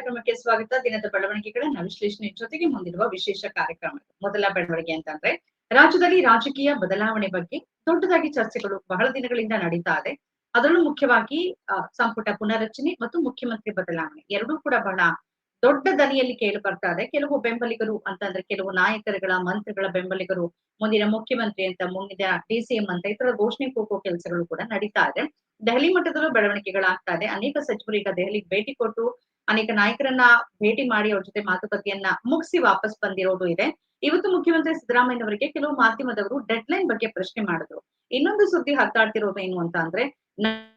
ಕಾರ್ಯಕ್ರಮಕ್ಕೆ ಸ್ವಾಗತ. ದಿನದ ಬೆಳವಣಿಗೆಗಳನ್ನ ವಿಶ್ಲೇಷಣೆ ಜೊತೆಗೆ ಮುಂದಿರುವ ವಿಶೇಷ ಕಾರ್ಯಕ್ರಮ. ಮೊದಲ ಬೆಳವಣಿಗೆ ಅಂತಂದ್ರೆ, ರಾಜ್ಯದಲ್ಲಿ ರಾಜಕೀಯ ಬದಲಾವಣೆ ಬಗ್ಗೆ ದೊಡ್ಡದಾಗಿ ಚರ್ಚೆಗಳು ಬಹಳ ದಿನಗಳಿಂದ ನಡೀತಾ ಇದೆ. ಅದರಲ್ಲೂ ಮುಖ್ಯವಾಗಿ ಸಂಪುಟ ಪುನರಚನೆ ಮತ್ತು ಮುಖ್ಯಮಂತ್ರಿ ಬದಲಾವಣೆ ಎರಡೂ ಕೂಡ ಬಹಳ ದೊಡ್ಡ ದನಿಯಲ್ಲಿ ಕೇಳಿ ಬರ್ತಾ ಇದೆ. ಕೆಲವು ಬೆಂಬಲಿಗರು ಅಂತಂದ್ರೆ, ಕೆಲವು ನಾಯಕರುಗಳ, ಮಂತ್ರಿಗಳ ಬೆಂಬಲಿಗರು, ಮುಂದಿನ ಮುಖ್ಯಮಂತ್ರಿ ಅಂತ, ಮುಂದಿನ ಡಿಸಿಎಂ ಅಂತ, ಈ ಘೋಷಣೆ ಕೂಗುವ ಕೆಲಸಗಳು ಕೂಡ ನಡೀತಾ ಇದೆ. ದೆಹಲಿ ಮಟ್ಟದಲ್ಲೂ ಬೆಳವಣಿಗೆಗಳಾಗ್ತಾ ಇದೆ. ಅನೇಕ ಸಚಿವರು ಈಗ ದೆಹಲಿಗೆ ಭೇಟಿ ಕೊಟ್ಟು ಅನೇಕ ನಾಯಕರನ್ನ ಭೇಟಿ ಮಾಡಿ ಅವ್ರ ಜೊತೆ ಮಾತುಕತೆಯನ್ನ ಮುಗಿಸಿ ವಾಪಸ್ ಬಂದಿರೋದು ಇದೆ. ಇವತ್ತು ಮುಖ್ಯಮಂತ್ರಿ ಸಿದ್ದರಾಮಯ್ಯ ಅವರಿಗೆ ಕೆಲವು ಮಾಧ್ಯಮದವರು ಡೆಡ್ ಲೈನ್ ಬಗ್ಗೆ ಪ್ರಶ್ನೆ ಮಾಡಿದ್ರು. ಇನ್ನೊಂದು ಸುದ್ದಿ ಹತ್ತಾಡ್ತಿರೋದು ಏನು ಅಂತ ಅಂದ್ರೆ,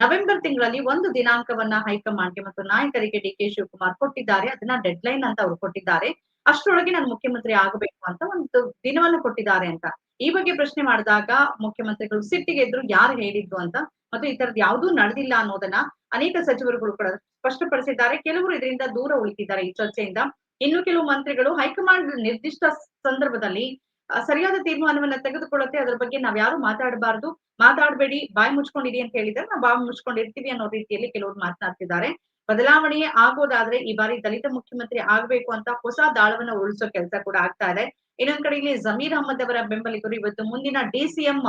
ನವೆಂಬರ್ ತಿಂಗಳಲ್ಲಿ ಒಂದು ದಿನಾಂಕವನ್ನ ಹೈಕಮಾಂಡ್ಗೆ ಮತ್ತು ನಾಯಕರಿಗೆ ಡಿ ಕೆ ಶಿವಕುಮಾರ್ ಕೊಟ್ಟಿದ್ದಾರೆ. ಅದನ್ನ ಡೆಡ್ ಲೈನ್ ಅಂತ ಅವ್ರು ಕೊಟ್ಟಿದ್ದಾರೆ. ಅಷ್ಟರೊಳಗೆ ನಾನು ಮುಖ್ಯಮಂತ್ರಿ ಆಗಬೇಕು ಅಂತ ಒಂದು ದಿನವನ್ನು ಕೊಟ್ಟಿದ್ದಾರೆ ಅಂತ. ಈ ಬಗ್ಗೆ ಪ್ರಶ್ನೆ ಮಾಡಿದಾಗ ಮುಖ್ಯಮಂತ್ರಿಗಳು ಸಿಟ್ಟಿಗೆ ಎದ್ರು ಯಾರು ಹೇಳಿದ್ದು ಅಂತ ಮತ್ತು ಈ ತರದ್ ಯಾವುದೂ ನಡೆದಿಲ್ಲ ಅನ್ನೋದನ್ನ ಅನೇಕ ಸಚಿವರುಗಳು ಕೂಡ ಸ್ಪಷ್ಟಪಡಿಸಿದ್ದಾರೆ. ಕೆಲವರು ಇದರಿಂದ ದೂರ ಉಳಿತಿದ್ದಾರೆ ಈ ಚರ್ಚೆಯಿಂದ. ಇನ್ನು ಕೆಲವು ಮಂತ್ರಿಗಳು ಹೈಕಮಾಂಡ್ ನಿರ್ದಿಷ್ಟ ಸಂದರ್ಭದಲ್ಲಿ ಸರಿಯಾದ ತೀರ್ಮಾನವನ್ನ ತೆಗೆದುಕೊಳ್ಳುತ್ತೆ. ಅದ್ರ ಬಗ್ಗೆ ನಾವ್ ಯಾರು ಮಾತಾಡಬಾರ್ದು. ಮಾತಾಡಬೇಡಿ, ಬಾಯಿ ಮುಚ್ಕೊಂಡಿರಿ ಅಂತ ಹೇಳಿದ್ರೆ ನಾವು ಬಾಯಿ ಮುಚ್ಕೊಂಡಿರ್ತೀವಿ ಅನ್ನೋ ರೀತಿಯಲ್ಲಿ ಕೆಲವರು ಮಾತನಾಡ್ತಿದ್ದಾರೆ. ಬದಲಾವಣೆ ಆಗೋದಾದ್ರೆ ಈ ಬಾರಿ ದಲಿತ ಮುಖ್ಯಮಂತ್ರಿ ಆಗ್ಬೇಕು ಅಂತ ಹೊಸ ದಾಳವನ್ನ ಉಳಿಸೋ ಕೆಲಸ ಕೂಡ ಆಗ್ತಾ ಇದೆ. ಇನ್ನೊಂದ್ ಕಡೆ ಇಲ್ಲಿ ಜಮೀರ್ ಅಹಮದ್ ಅವರ ಬೆಂಬಲಿಗರು ಇವತ್ತು ಮುಂದಿನ ಡಿಸಿಎಂ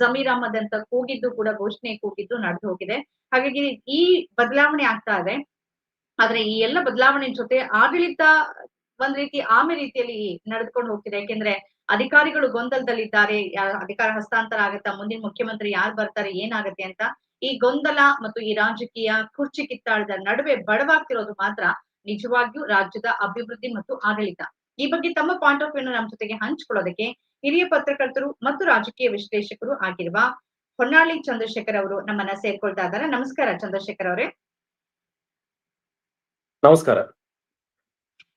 ಜಮೀರ್ ಅಹಮದ್ ಅಂತ ಕೂಗಿದ್ದು ಕೂಡ ಘೋಷಣೆ ಕೂಗಿದ್ದು ನಡೆದು ಹೋಗಿದೆ. ಹಾಗಾಗಿ ಈ ಬದಲಾವಣೆ ಆಗ್ತಾ ಇದೆ. ಆದ್ರೆ ಈ ಎಲ್ಲ ಬದಲಾವಣೆ ಜೊತೆ ಆಡಳಿತ ಒಂದ್ ರೀತಿ ಆಮೆ ರೀತಿಯಲ್ಲಿ ನಡೆದುಕೊಂಡು ಹೋಗ್ತಿದೆ. ಯಾಕೆಂದ್ರೆ ಅಧಿಕಾರಿಗಳು ಗೊಂದಲದಲ್ಲಿದ್ದಾರೆ. ಅಧಿಕಾರ ಹಸ್ತಾಂತರ ಆಗತ್ತಾ, ಮುಂದಿನ ಮುಖ್ಯಮಂತ್ರಿ ಯಾರು ಬರ್ತಾರೆ, ಏನಾಗತ್ತೆ ಅಂತ ಈ ಗೊಂದಲ ಮತ್ತು ಈ ರಾಜಕೀಯ ಕುರ್ಚಿ ಕಿತ್ತಾಳದ ನಡುವೆ ಬಡವಾಗ್ತಿರೋದು ಮಾತ್ರ ನಿಜವಾಗಿಯೂ ರಾಜ್ಯದ ಅಭಿವೃದ್ಧಿ ಮತ್ತು ಆಡಳಿತ. ಈ ಬಗ್ಗೆ ತಮ್ಮ ಪಾಯಿಂಟ್ ಆಫ್ ವ್ಯೂ ನಮ್ಮ ಜೊತೆಗೆ ಹಂಚಿಕೊಳ್ಳೋದಕ್ಕೆ ಹಿರಿಯ ಪತ್ರಕರ್ತರು ಮತ್ತು ರಾಜಕೀಯ ವಿಶ್ಲೇಷಕರು ಆಗಿರುವ ಹೊನ್ನಾಳಿ ಚಂದ್ರಶೇಖರ್ ಅವರು ನಮ್ಮನ್ನ ಸೇರ್ಕೊಳ್ತಾ ಇದ್ದಾರೆ. ನಮಸ್ಕಾರ ಚಂದ್ರಶೇಖರ್ ಅವರೇ. ನಮಸ್ಕಾರ.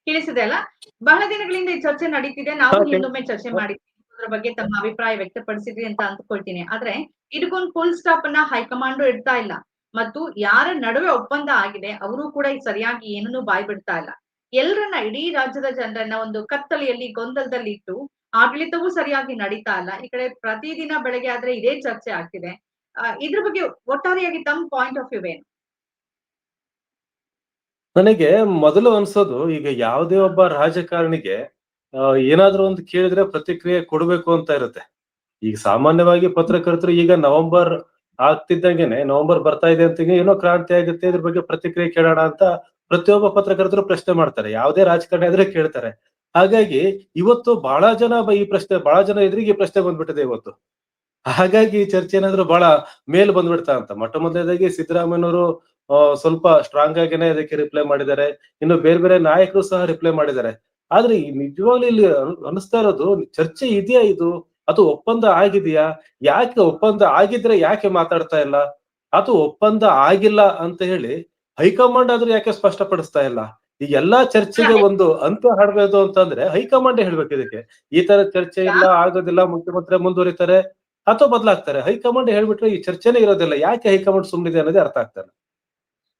ಕೇಳಿಸಿದೆ ಅಲ್ಲ? ಬಹಳ ದಿನಗಳಿಂದ ಈ ಚರ್ಚೆ ನಡೀತಿದೆ. ನಾವು ಇನ್ನೊಮ್ಮೆ ಚರ್ಚೆ ಮಾಡಿದ್ವಿ. ಬಗ್ಗೆ ತಮ್ಮ ಅಭಿಪ್ರಾಯ ವ್ಯಕ್ತಪಡಿಸಿದ್ರಿ ಅಂತ ಅಂದ್ಕೊಳ್ತೀನಿ. ಆದ್ರೆ ಇದಕ್ಕೊಂದು ಫುಲ್ ಸ್ಟಾಪ್ ಅನ್ನ ಹೈಕಮಾಂಡ್ ಇಡ್ತಾ ಇಲ್ಲ. ಮತ್ತು ಯಾರ ನಡುವೆ ಒಪ್ಪಂದ ಆಗಿದೆ ಅವರು ಕೂಡ ಸರಿಯಾಗಿ ಏನನ್ನೂ ಬಾಯ್ ಬಿಡ್ತಾ ಇಲ್ಲ. ಎಲ್ಲರನ್ನ ಇಡೀ ರಾಜ್ಯದ ಜನರನ್ನ ಒಂದು ಕತ್ತಲೆಯಲ್ಲಿ, ಗೊಂದಲದಲ್ಲಿ ಇಟ್ಟು ಆಡಳಿತವೂ ಸರಿಯಾಗಿ ನಡೀತಾ ಇಲ್ಲ. ಈ ಕಡೆ ಪ್ರತಿದಿನ ಬೆಳಗ್ಗೆ ಆದ್ರೆ ಇದೇ ಚರ್ಚೆ ಆಗ್ತಿದೆ. ಇದ್ರ ಬಗ್ಗೆ ಒಟ್ಟಾರೆಯಾಗಿ ತಮ್ಮ ಪಾಯಿಂಟ್ ಆಫ್ ವ್ಯೂ ಏನು? ನನಗೆ ಮೊದಲು ಅನ್ಸೋದು, ಈಗ ಯಾವುದೇ ಒಬ್ಬ ರಾಜಕಾರಣಿಗೆ ಏನಾದ್ರೂ ಒಂದು ಕೇಳಿದ್ರೆ ಪ್ರತಿಕ್ರಿಯೆ ಕೊಡ್ಬೇಕು ಅಂತ ಇರುತ್ತೆ. ಈಗ ಸಾಮಾನ್ಯವಾಗಿ ಪತ್ರಕರ್ತರು ಈಗ ನವೆಂಬರ್ ಆಗ್ತಿದ್ದಂಗೆನೆ, ನವೆಂಬರ್ ಬರ್ತಾ ಇದೆ ಅಂತ ಏನೋ ಕ್ರಾಂತಿ ಆಗುತ್ತೆ, ಇದ್ರ ಬಗ್ಗೆ ಪ್ರತಿಕ್ರಿಯೆ ಕೇಳೋಣ ಅಂತ ಪ್ರತಿಯೊಬ್ಬ ಪತ್ರಕರ್ತರು ಪ್ರಶ್ನೆ ಮಾಡ್ತಾರೆ. ಯಾವುದೇ ರಾಜಕಾರಣಿ ಆದ್ರೆ ಕೇಳ್ತಾರೆ. ಹಾಗಾಗಿ ಇವತ್ತು ಬಹಳ ಜನ ಈ ಪ್ರಶ್ನೆ, ಬಹಳ ಜನ ಎದುರಿಗೆ ಈ ಪ್ರಶ್ನೆ ಬಂದ್ಬಿಟ್ಟಿದೆ ಇವತ್ತು. ಹಾಗಾಗಿ ಈ ಚರ್ಚೆ ಏನಾದ್ರು ಬಹಳ ಮೇಲ್ ಬಂದ್ಬಿಡ್ತಾ ಅಂತ. ಮೊಟ್ಟ ಮೊದಲನೇದಾಗಿ ಸಿದ್ದರಾಮಯ್ಯನವರು ಸ್ವಲ್ಪ ಸ್ಟ್ರಾಂಗ್ ಆಗಿನೇ ಅದಕ್ಕೆ ರಿಪ್ಲೈ ಮಾಡಿದ್ದಾರೆ. ಇನ್ನು ಬೇರೆ ಬೇರೆ ನಾಯಕರು ಸಹ ರಿಪ್ಲೈ ಮಾಡಿದ್ದಾರೆ. ಆದ್ರೆ ನಿಜವಾಗ್ಲೂ ಇಲ್ಲಿ ಅನಿಸ್ತಾ ಇರೋದು ಚರ್ಚೆ ಇದೆಯಾ ಇದು? ಅದು ಒಪ್ಪಂದ ಆಗಿದೆಯಾ? ಯಾಕೆ ಒಪ್ಪಂದ ಆಗಿದ್ರೆ ಯಾಕೆ ಮಾತಾಡ್ತಾ ಇಲ್ಲ? ಅದು ಒಪ್ಪಂದ ಆಗಿಲ್ಲ ಅಂತ ಹೇಳಿ ಹೈಕಮಾಂಡ್ ಆದ್ರೂ ಯಾಕೆ ಸ್ಪಷ್ಟಪಡಿಸ್ತಾ ಇಲ್ಲ? ಈ ಎಲ್ಲಾ ಚರ್ಚೆಗೆ ಒಂದು ಅಂತ ಹಾಡ್ಬೇಕು ಅಂತಂದ್ರೆ ಹೈಕಮಾಂಡ್ ಹೇಳ್ಬೇಕು ಇದಕ್ಕೆ. ಈ ತರ ಚರ್ಚೆ ಇಲ್ಲ ಆಗೋದಿಲ್ಲ ಮುಖ್ಯಮಂತ್ರಿ ಮುಂದುವರಿತಾರೆ ಅಥವಾ ಬದಲಾಗ್ತಾರೆ. ಹೈಕಮಾಂಡ್ ಹೇಳ್ಬಿಟ್ರೆ ಈ ಚರ್ಚೆನೇ ಇರೋದಿಲ್ಲ. ಯಾಕೆ ಹೈಕಮಾಂಡ್ ಸುಮ್ಮನಿದೆ ಅನ್ನೋದೇ ಅರ್ಥ ಆಗ್ತಾರೆ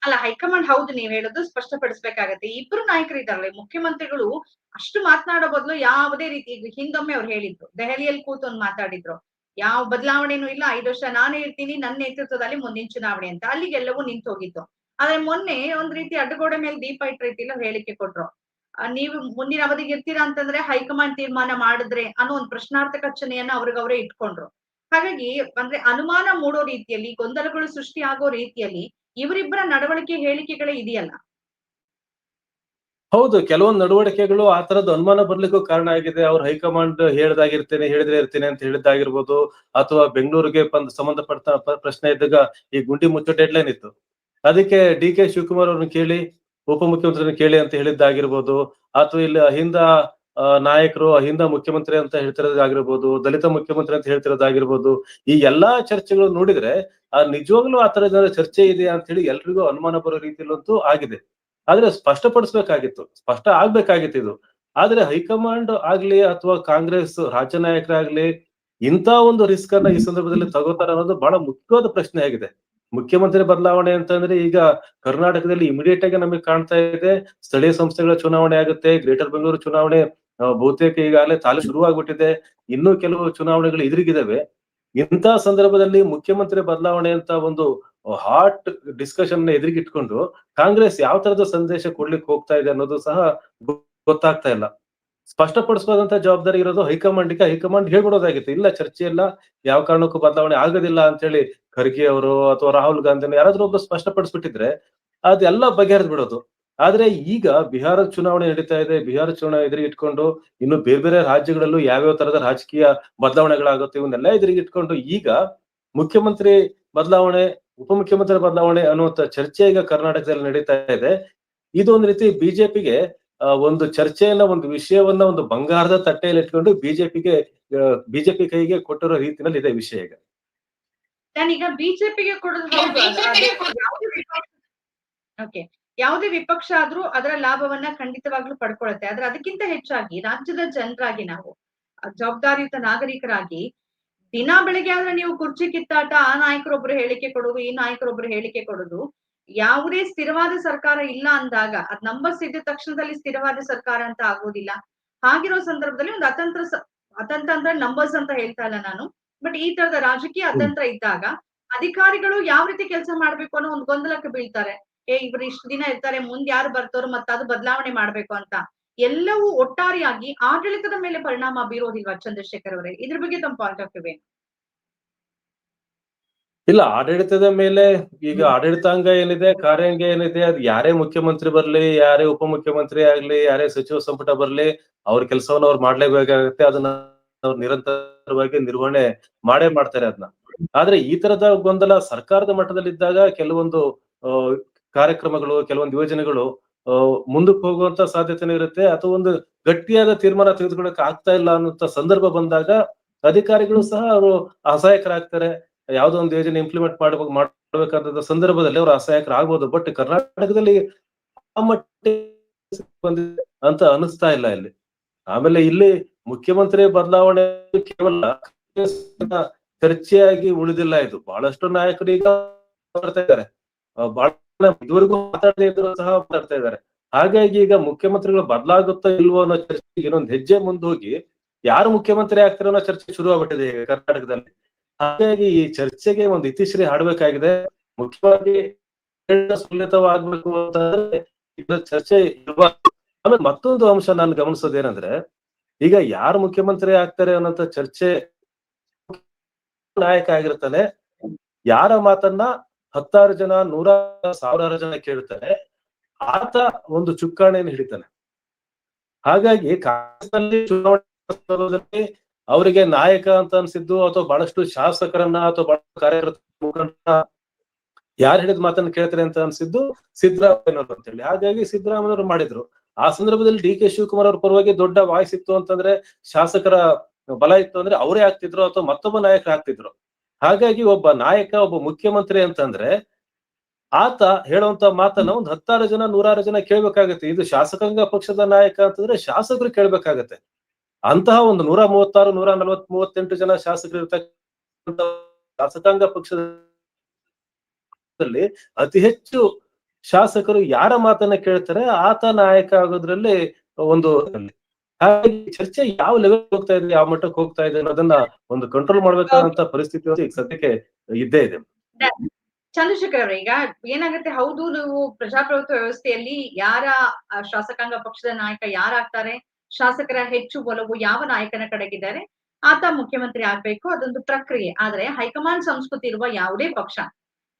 ಅಲ್ಲ ಹೈಕಮಾಂಡ್ ಹೌದು ನೀವ್ ಹೇಳೋದು ಸ್ಪಷ್ಟಪಡಿಸ್ಬೇಕಾಗತ್ತೆ. ಇಬ್ರು ನಾಯಕರು ಇದಾರಲ್ಲ ಮುಖ್ಯಮಂತ್ರಿಗಳು ಅಷ್ಟು ಮಾತನಾಡೋ ಬದಲು ಯಾವುದೇ ರೀತಿ ಹಿಂದೊಮ್ಮೆ ಅವ್ರು ಹೇಳಿದ್ರು ದೆಹಲಿಯಲ್ಲಿ ಕೂತು ಒಂದು ಮಾತಾಡಿದ್ರು. ಯಾವ ಬದಲಾವಣೆನೂ ಇಲ್ಲ. ಐದು ವರ್ಷ ನಾನೇ ಇರ್ತೀನಿ ನನ್ನ ನೇತೃತ್ವದಲ್ಲಿ ಮುಂದಿನ ಚುನಾವಣೆ ಅಂತ. ಅಲ್ಲಿಗೆಲ್ಲವೂ ನಿಂತು ಹೋಗಿತ್ತು ಆದ್ರೆ ಮೊನ್ನೆ ಒಂದ್ ರೀತಿ ಅಡ್ಡಗೋಡೆ ಮೇಲೆ ದೀಪ ಇಟ್ಟ ರೀತಿಯಲ್ಲಿ ಹೇಳಿಕೆ ಕೊಟ್ರು. ನೀವು ಮುಂದಿನ ಅವಧಿಗೆ ಇರ್ತೀರಾ ಅಂತಂದ್ರೆ ಹೈಕಮಾಂಡ್ ತೀರ್ಮಾನ ಮಾಡಿದ್ರೆ ಅನ್ನೋ ಒಂದು ಪ್ರಶ್ನಾರ್ಥಕ ಚಿಹ್ನೆಯನ್ನ ಅವ್ರಿಗವರೇ ಇಟ್ಕೊಂಡ್ರು. ಹಾಗಾಗಿ ಅಂದ್ರೆ ಅನುಮಾನ ಮೂಡೋ ರೀತಿಯಲ್ಲಿ, ಗೊಂದಲಗಳು ಸೃಷ್ಟಿ ಆಗೋ ರೀತಿಯಲ್ಲಿ ಇವರಿಬ್ಬರ ನಡವಳಿಕೆ ಹೇಳಿಕೆಗಳೇ ಇದೆಯಲ್ಲ? ಹೌದು, ಕೆಲವೊಂದು ನಡವಳಿಕೆಗಳು ಆ ತರದ ಅನುಮಾನ ಬರ್ಲಿಕ್ಕೂ ಕಾರಣ ಆಗಿದೆ. ಅವ್ರು ಹೈಕಮಾಂಡ್ ಹೇಳ್ದಾಗಿರ್ತೇನೆ ಹೇಳಿದ್ರೆ ಇರ್ತೇನೆ ಅಂತ ಹೇಳಿದ್ದಾಗಿರ್ಬೋದು, ಅಥವಾ ಬೆಂಗಳೂರಿಗೆ ಸಂಬಂಧಪಟ್ಟ ಪ್ರಶ್ನೆ ಇದ್ದಾಗ ಈ ಗುಂಡಿ ಮುಚ್ಚೋ ಡೆಡ್ಲೈನ್ ಇತ್ತು. ಅದಕ್ಕೆ ಡಿ ಕೆ ಶಿವಕುಮಾರ್ ಅವ್ರನ್ನ ಕೇಳಿ ಉಪಮುಖ್ಯಮಂತ್ರಿನ ಕೇಳಿ ಅಂತ ಹೇಳಿದ್ದಾಗಿರ್ಬೋದು, ಅಥವಾ ಇಲ್ಲಿ ಅಹಿಂದ ನಾಯಕರು, ಅಹಿಂದ ಮುಖ್ಯಮಂತ್ರಿ ಅಂತ ಹೇಳ್ತಿರೋದಾಗಿರ್ಬೋದು, ದಲಿತ ಮುಖ್ಯಮಂತ್ರಿ ಅಂತ ಹೇಳ್ತಿರೋದಾಗಿರ್ಬೋದು, ಈ ಎಲ್ಲಾ ಚರ್ಚೆಗಳು ನೋಡಿದ್ರೆ ಆ ನಿಜವಾಗ್ಲೂ ಆ ತರದ ಚರ್ಚೆ ಇದೆ ಅಂತ ಹೇಳಿ ಎಲ್ರಿಗೂ ಅನುಮಾನ ಬರೋ ರೀತಿಯಲ್ಲಂತೂ ಆಗಿದೆ. ಆದ್ರೆ ಸ್ಪಷ್ಟಪಡಿಸ್ಬೇಕಾಗಿತ್ತು, ಸ್ಪಷ್ಟ ಆಗ್ಬೇಕಾಗಿತ್ತು ಇದು. ಆದ್ರೆ ಹೈಕಮಾಂಡ್ ಆಗ್ಲಿ ಅಥವಾ ಕಾಂಗ್ರೆಸ್ ರಾಜ್ಯ ನಾಯಕರಾಗ್ಲಿ ಇಂತ ಒಂದು ರಿಸ್ಕ್ ಅನ್ನ ಈ ಸಂದರ್ಭದಲ್ಲಿ ತಗೋತಾರ ಅನ್ನೋದು ಬಹಳ ಮುಖ್ಯವಾದ ಪ್ರಶ್ನೆ ಆಗಿದೆ. ಮುಖ್ಯಮಂತ್ರಿ ಬದಲಾವಣೆ ಅಂತಂದ್ರೆ ಈಗ ಕರ್ನಾಟಕದಲ್ಲಿ ಇಮಿಡಿಯೇಟ್ ಆಗಿ ನಮಗೆ ಕಾಣ್ತಾ ಇದೆ, ಸ್ಥಳೀಯ ಸಂಸ್ಥೆಗಳ ಚುನಾವಣೆ ಆಗುತ್ತೆ ಗ್ರೇಟರ್ ಬೆಂಗಳೂರು ಚುನಾವಣೆ ಬಹುತೇಕ ಈಗಾಗಲೇ ತಾಲೂ ಶುರುವಾಗ್ಬಿಟ್ಟಿದೆ, ಇನ್ನೂ ಕೆಲವು ಚುನಾವಣೆಗಳು ಎದುರಿಗಿದಾವೆ. ಇಂತಹ ಸಂದರ್ಭದಲ್ಲಿ ಮುಖ್ಯಮಂತ್ರಿ ಬದಲಾವಣೆ ಅಂತ ಒಂದು ಹಾಟ್ ಡಿಸ್ಕಷನ್ ಎದುರಿಗಿಟ್ಕೊಂಡು ಕಾಂಗ್ರೆಸ್ ಯಾವ ತರದ ಸಂದೇಶ ಕೊಡ್ಲಿಕ್ಕೆ ಹೋಗ್ತಾ ಇದೆ ಅನ್ನೋದು ಸಹ ಗೊತ್ತಾಗ್ತಾ ಇಲ್ಲ. ಸ್ಪಷ್ಟಪಡಿಸಬಹುದಂತ ಜವಾಬ್ದಾರಿ ಇರೋದು ಹೈಕಮಾಂಡ್ಗೆ, ಹೈಕಮಾಂಡ್ ಹೇಳ್ಬಿಡೋದಾಗಿತ್ತು. ಇಲ್ಲ, ಚರ್ಚೆ ಇಲ್ಲ, ಯಾವ ಕಾರಣಕ್ಕೂ ಬದಲಾವಣೆ ಆಗೋದಿಲ್ಲ ಅಂತ ಹೇಳಿ ಖರ್ಗೆ ಅವರು ಅಥವಾ ರಾಹುಲ್ ಗಾಂಧಿ ಯಾರಾದ್ರೂ ಒಬ್ರು ಸ್ಪಷ್ಟಪಡಿಸ್ಬಿಟ್ಟಿದ್ರೆ ಅದೆಲ್ಲ ಬಗೆಹರಿದ್ ಬಿಡೋದು. ಆದ್ರೆ ಈಗ ಬಿಹಾರ ಚುನಾವಣೆ ನಡೀತಾ ಇದೆ. ಬಿಹಾರ ಚುನಾವಣೆ ಎದುರಿಗೆ ಇಟ್ಕೊಂಡು ಇನ್ನು ಬೇರೆ ಬೇರೆ ರಾಜ್ಯಗಳಲ್ಲೂ ಯಾವ್ಯಾವ ತರದ ರಾಜಕೀಯ ಬದಲಾವಣೆಗಳಾಗುತ್ತೆ ಇವನ್ನೆಲ್ಲ ಎದುರಿಗೆ ಇಟ್ಕೊಂಡು ಈಗ ಮುಖ್ಯಮಂತ್ರಿ ಬದಲಾವಣೆ, ಉಪಮುಖ್ಯಮಂತ್ರಿ ಬದಲಾವಣೆ ಅನ್ನುವಂತ ಚರ್ಚೆ ಈಗ ಕರ್ನಾಟಕದಲ್ಲಿ ನಡೀತಾ ಇದೆ. ಇದು ಒಂದು ರೀತಿ ಬಿಜೆಪಿಗೆ ಒಂದು ಚರ್ಚೆಯನ್ನ ಒಂದು ವಿಷಯವನ್ನ ಒಂದು ಬಂಗಾರದ ತಟ್ಟೆಯಲ್ಲಿ ಇಟ್ಕೊಂಡು ಬಿಜೆಪಿಗೆ ಬಿಜೆಪಿ ಕೈಗೆ ಕೊಟ್ಟಿರೋ ರೀತಿನಲ್ಲಿ ಇದೆ ವಿಷಯ ಈಗ. ನಾನೀಗ ಬಿಜೆಪಿಗೆ ಕೊಡೋದು ವಿಪಕ್ಷ ಯಾವುದೇ ವಿಪಕ್ಷ ಆದ್ರೂ ಅದರ ಲಾಭವನ್ನ ಖಂಡಿತವಾಗ್ಲೂ ಪಡ್ಕೊಳತ್ತೆ. ಆದ್ರೆ ಅದಕ್ಕಿಂತ ಹೆಚ್ಚಾಗಿ ರಾಜ್ಯದ ಜನರಾಗಿ ನಾವು ಜವಾಬ್ದಾರಿಯುತ ನಾಗರಿಕರಾಗಿ ದಿನ ಬೆಳಿಗ್ಗೆ ಆದ್ರೆ ನೀವು ಕುರ್ಚಿ ಕಿತ್ತಾಟ ಆ ನಾಯಕರೊಬ್ರು ಹೇಳಿಕೆ ಕೊಡೋದು ಈ ನಾಯಕರೊಬ್ರು ಹೇಳಿಕೆ ಕೊಡೋದು ಯಾವುದೇ ಸ್ಥಿರವಾದ ಸರ್ಕಾರ ಇಲ್ಲ ಅಂದಾಗ ಅದ್ ನಂಬರ್ ಸಿದ್ದ ತಕ್ಷಣದಲ್ಲಿ ಸ್ಥಿರವಾದ ಸರ್ಕಾರ ಅಂತ ಆಗೋದಿಲ್ಲ. ಹಾಗಿರೋ ಸಂದರ್ಭದಲ್ಲಿ ಒಂದು ಅತಂತ್ರ ಅತಂತ್ರ ಅಂದ್ರೆ ನಂಬರ್ಸ್ ಅಂತ ಹೇಳ್ತಾ ಇಲ್ಲ ನಾನು. ಬಟ್ ಈ ತರದ ರಾಜಕೀಯ ಅತಂತ್ರ ಇದ್ದಾಗ ಅಧಿಕಾರಿಗಳು ಯಾವ ರೀತಿ ಕೆಲಸ ಮಾಡ್ಬೇಕು ಅನ್ನೋ ಒಂದು ಗೊಂದಲಕ್ಕೆ ಬೀಳ್ತಾರೆ. ಏ ಇವ್ರು ಇಷ್ಟು ದಿನ ಇರ್ತಾರೆ ಮುಂದ್ ಯಾರು ಬರ್ತಾರೋ ಮತ್ತೆ ಅದು ಬದಲಾವಣೆ ಮಾಡ್ಬೇಕು ಅಂತ. ಎಲ್ಲವೂ ಒಟ್ಟಾರೆಯಾಗಿ ಆಡಳಿತದ ಮೇಲೆ ಪರಿಣಾಮ ಬೀರೋದಿಲ್ವಾ ಚಂದ್ರಶೇಖರ್ ಅವರೇ? ಇದ್ರ ಬಗ್ಗೆ ತಮ್ಮ ಪಾಯಿಂಟ್ ಆಫ್ ವ್ಯೂ ಇಲ್ಲ ಆಡಳಿತದ ಮೇಲೆ ಈಗ ಆಡಳಿತಾಂಗ ಏನಿದೆ ಕಾರ್ಯಾಂಗ ಏನಿದೆ ಅದು ಯಾರೇ ಮುಖ್ಯಮಂತ್ರಿ ಬರ್ಲಿ ಯಾರೇ ಉಪಮುಖ್ಯಮಂತ್ರಿ ಆಗ್ಲಿ ಯಾರೇ ಸಚಿವ ಸಂಪುಟ ಬರ್ಲಿ ಅವ್ರ ಕೆಲಸವನ್ನ ಅವ್ರು ಮಾಡ್ಲೇಬೇಕಾಗತ್ತೆ ಅದನ್ನ ಅವ್ರು ನಿರಂತರವಾಗಿ ನಿರ್ವಹಣೆ ಮಾಡೇ ಮಾಡ್ತಾರೆ ಅದನ್ನ ಆದ್ರೆ ಈ ತರದ ಗೊಂದಲ ಸರ್ಕಾರದ ಮಟ್ಟದಲ್ಲಿ ಇದ್ದಾಗ ಕೆಲವೊಂದು ಕಾರ್ಯಕ್ರಮಗಳು ಕೆಲವೊಂದು ಯೋಜನೆಗಳು ಮುಂದಕ್ಕೆ ಹೋಗುವಂತ ಸಾಧ್ಯತೆನೂ ಇರುತ್ತೆ. ಅಥವಾ ಒಂದು ಗಟ್ಟಿಯಾದ ತೀರ್ಮಾನ ತೆಗೆದುಕೊಳ್ಳಕ್ ಆಗ್ತಾ ಇಲ್ಲ ಅನ್ನೋ ಸಂದರ್ಭ ಬಂದಾಗ ಅಧಿಕಾರಿಗಳು ಸಹ ಅವರು ಅಸಹಾಯಕರಾಗ್ತಾರೆ. ಯಾವ್ದೋ ಒಂದು ಯೋಜನೆ ಇಂಪ್ಲಿಮೆಂಟ್ ಮಾಡಬೇಕು ಮಾಡಬೇಕಾದ ಸಂದರ್ಭದಲ್ಲಿ ಅವರು ಅಸಹಾಯಕರಾಗ್ಬೋದು ಬಟ್ ಕರ್ನಾಟಕದಲ್ಲಿ ಅಂತ ಅನಿಸ್ತಾ ಇಲ್ಲ ಇಲ್ಲಿ. ಆಮೇಲೆ ಇಲ್ಲಿ ಮುಖ್ಯಮಂತ್ರಿ ಬದಲಾವಣೆ ಕೇವಲ ಚರ್ಚೆಯಾಗಿ ಉಳಿದಿಲ್ಲ ಇದು. ಬಹಳಷ್ಟು ನಾಯಕರು ಈಗ ಮಾಡ್ತಾ ಇದ್ದಾರೆ. ಬಹಳ ಇದುವರೆಗೂ ಮಾತಾಡದೇ ಇದ್ರು ಸಹ ಮಾತಾಡ್ತಾ ಇದ್ದಾರೆ. ಹಾಗಾಗಿ ಈಗ ಮುಖ್ಯಮಂತ್ರಿಗಳು ಬದಲಾಗುತ್ತಾ ಇಲ್ವೋ ಅನ್ನೋ ಚರ್ಚೆಗೆ ಇನ್ನೊಂದು ಹೆಜ್ಜೆ ಮುಂದೆ ಹೋಗಿ ಯಾರು ಮುಖ್ಯಮಂತ್ರಿ ಆಗ್ತಾರೋ ಅನ್ನೋ ಚರ್ಚೆ ಶುರು ಆಗ್ಬಿಟ್ಟಿದೆ ಈಗ ಕರ್ನಾಟಕದಲ್ಲಿ. ಹಾಗಾಗಿ ಈ ಚರ್ಚೆಗೆ ಒಂದು ಇತಿಶ್ರೀ ಹಾಡ್ಬೇಕಾಗಿದೆ ಮುಖ್ಯವಾಗಿ ಸುಲಿತವಾಗ್ಬೇಕು ಅಂತಂದ್ರೆ ಇದರ ಚರ್ಚೆ. ಆಮೇಲೆ ಮತ್ತೊಂದು ಅಂಶ ನಾನು ಗಮನಿಸೋದೇನಂದ್ರೆ, ಈಗ ಯಾರು ಮುಖ್ಯಮಂತ್ರಿ ಆಗ್ತಾರೆ ಅನ್ನೋಂತ ಚರ್ಚೆ ನಾಯಕ ಆಗಿರ್ತಾನೆ ಯಾರ ಮಾತನ್ನ ಹತ್ತಾರು ಜನ ನೂರ ಸಾವಿರಾರು ಜನ ಕೇಳ್ತಾರೆ, ಆತ ಒಂದು ಚುಕ್ಕಾಣೆಯನ್ನು ಹಿಡಿತಾನೆ ಹಾಗಾಗಿ ಸಂದರ್ಭದಲ್ಲಿ ಅವರಿಗೆ ನಾಯಕ ಅಂತ ಅನ್ಸಿದ್ದು ಅಥವಾ ಬಹಳಷ್ಟು ಶಾಸಕರನ್ನ ಅಥವಾ ಬಹಳ ಕಾರ್ಯಕರ್ತ ಯಾರು ಹೇಳಿದ ಮಾತನ್ನ ಕೇಳ್ತಾರೆ ಅಂತ ಅನ್ಸಿದ್ದು ಸಿದ್ದರಾಮಯ್ಯನವರು ಅಂತ ಹೇಳಿ. ಹಾಗಾಗಿ ಸಿದ್ದರಾಮಯ್ಯನವರು ಮಾಡಿದ್ರು. ಆ ಸಂದರ್ಭದಲ್ಲಿ ಡಿ ಕೆ ಶಿವಕುಮಾರ್ ಅವ್ರ ಪರವಾಗಿ ದೊಡ್ಡ ವಾಯ್ಸ್ ಇತ್ತು ಅಂತಂದ್ರೆ ಶಾಸಕರ ಬಲ ಇತ್ತು ಅಂದ್ರೆ ಅವರೇ ಆಗ್ತಿದ್ರು ಅಥವಾ ಮತ್ತೊಬ್ಬ ನಾಯಕ ಆಗ್ತಿದ್ರು. ಹಾಗಾಗಿ ಒಬ್ಬ ನಾಯಕ, ಒಬ್ಬ ಮುಖ್ಯಮಂತ್ರಿ ಅಂತಂದ್ರೆ ಆತ ಹೇಳುವಂತ ಮಾತನ್ನ ಒಂದು ಹತ್ತಾರು ಜನ, ನೂರಾರು ಜನ ಕೇಳ್ಬೇಕಾಗತ್ತೆ. ಇದು ಶಾಸಕಾಂಗ ಪಕ್ಷದ ನಾಯಕ ಅಂತಂದ್ರೆ ಶಾಸಕರು ಕೇಳ್ಬೇಕಾಗತ್ತೆ. ಅಂತಹ ಒಂದು ನೂರ ಮೂವತ್ತಾರು, ನೂರ ನಲವತ್ ಮೂವತ್ತೆಂಟು ಜನ ಶಾಸಕರು ಶಾಸಕಾಂಗ ಪಕ್ಷದಲ್ಲಿ ಅತಿ ಹೆಚ್ಚು ಶಾಸಕರು ಯಾರ ಮಾತನ್ನ ಕೇಳ್ತಾರೆ? ಆತ ನಾಯಕ ಆಗೋದ್ರಲ್ಲಿ ಒಂದು ಹಾಗಾಗಿ ಚರ್ಚೆ ಯಾವ ಲೆವೆಲ್ ಹೋಗ್ತಾ ಇದೆ, ಯಾವ ಮಟ್ಟಕ್ಕೆ ಹೋಗ್ತಾ ಇದೆ ಅನ್ನೋದನ್ನ ಒಂದು ಕಂಟ್ರೋಲ್ ಮಾಡ್ಬೇಕಾದಂತ ಪರಿಸ್ಥಿತಿ ಈಗ ಸದ್ಯಕ್ಕೆ ಇದ್ದೇ ಇದೆ. ಚಂದ್ರಶೇಖರ್ ಅವ್ರೆ, ಈಗ ಏನಾಗುತ್ತೆ? ಹೌದು, ನೀವು ಪ್ರಜಾಪ್ರಭುತ್ವ ವ್ಯವಸ್ಥೆಯಲ್ಲಿ ಯಾರ ಶಾಸಕಾಂಗ ಪಕ್ಷದ ನಾಯಕ ಯಾರಾಗ್ತಾರೆ? ಶಾಸಕರ ಹೆಚ್ಚು ಒಲವು ಯಾವ ನಾಯಕನ ಕಡೆಗಿದ್ದಾರೆ? ಆತ ಮುಖ್ಯಮಂತ್ರಿ ಆಗ್ಬೇಕು, ಅದೊಂದು ಪ್ರಕ್ರಿಯೆ. ಆದ್ರೆ ಹೈಕಮಾಂಡ್ ಸಂಸ್ಕೃತಿ ಇರುವ ಯಾವುದೇ ಪಕ್ಷ,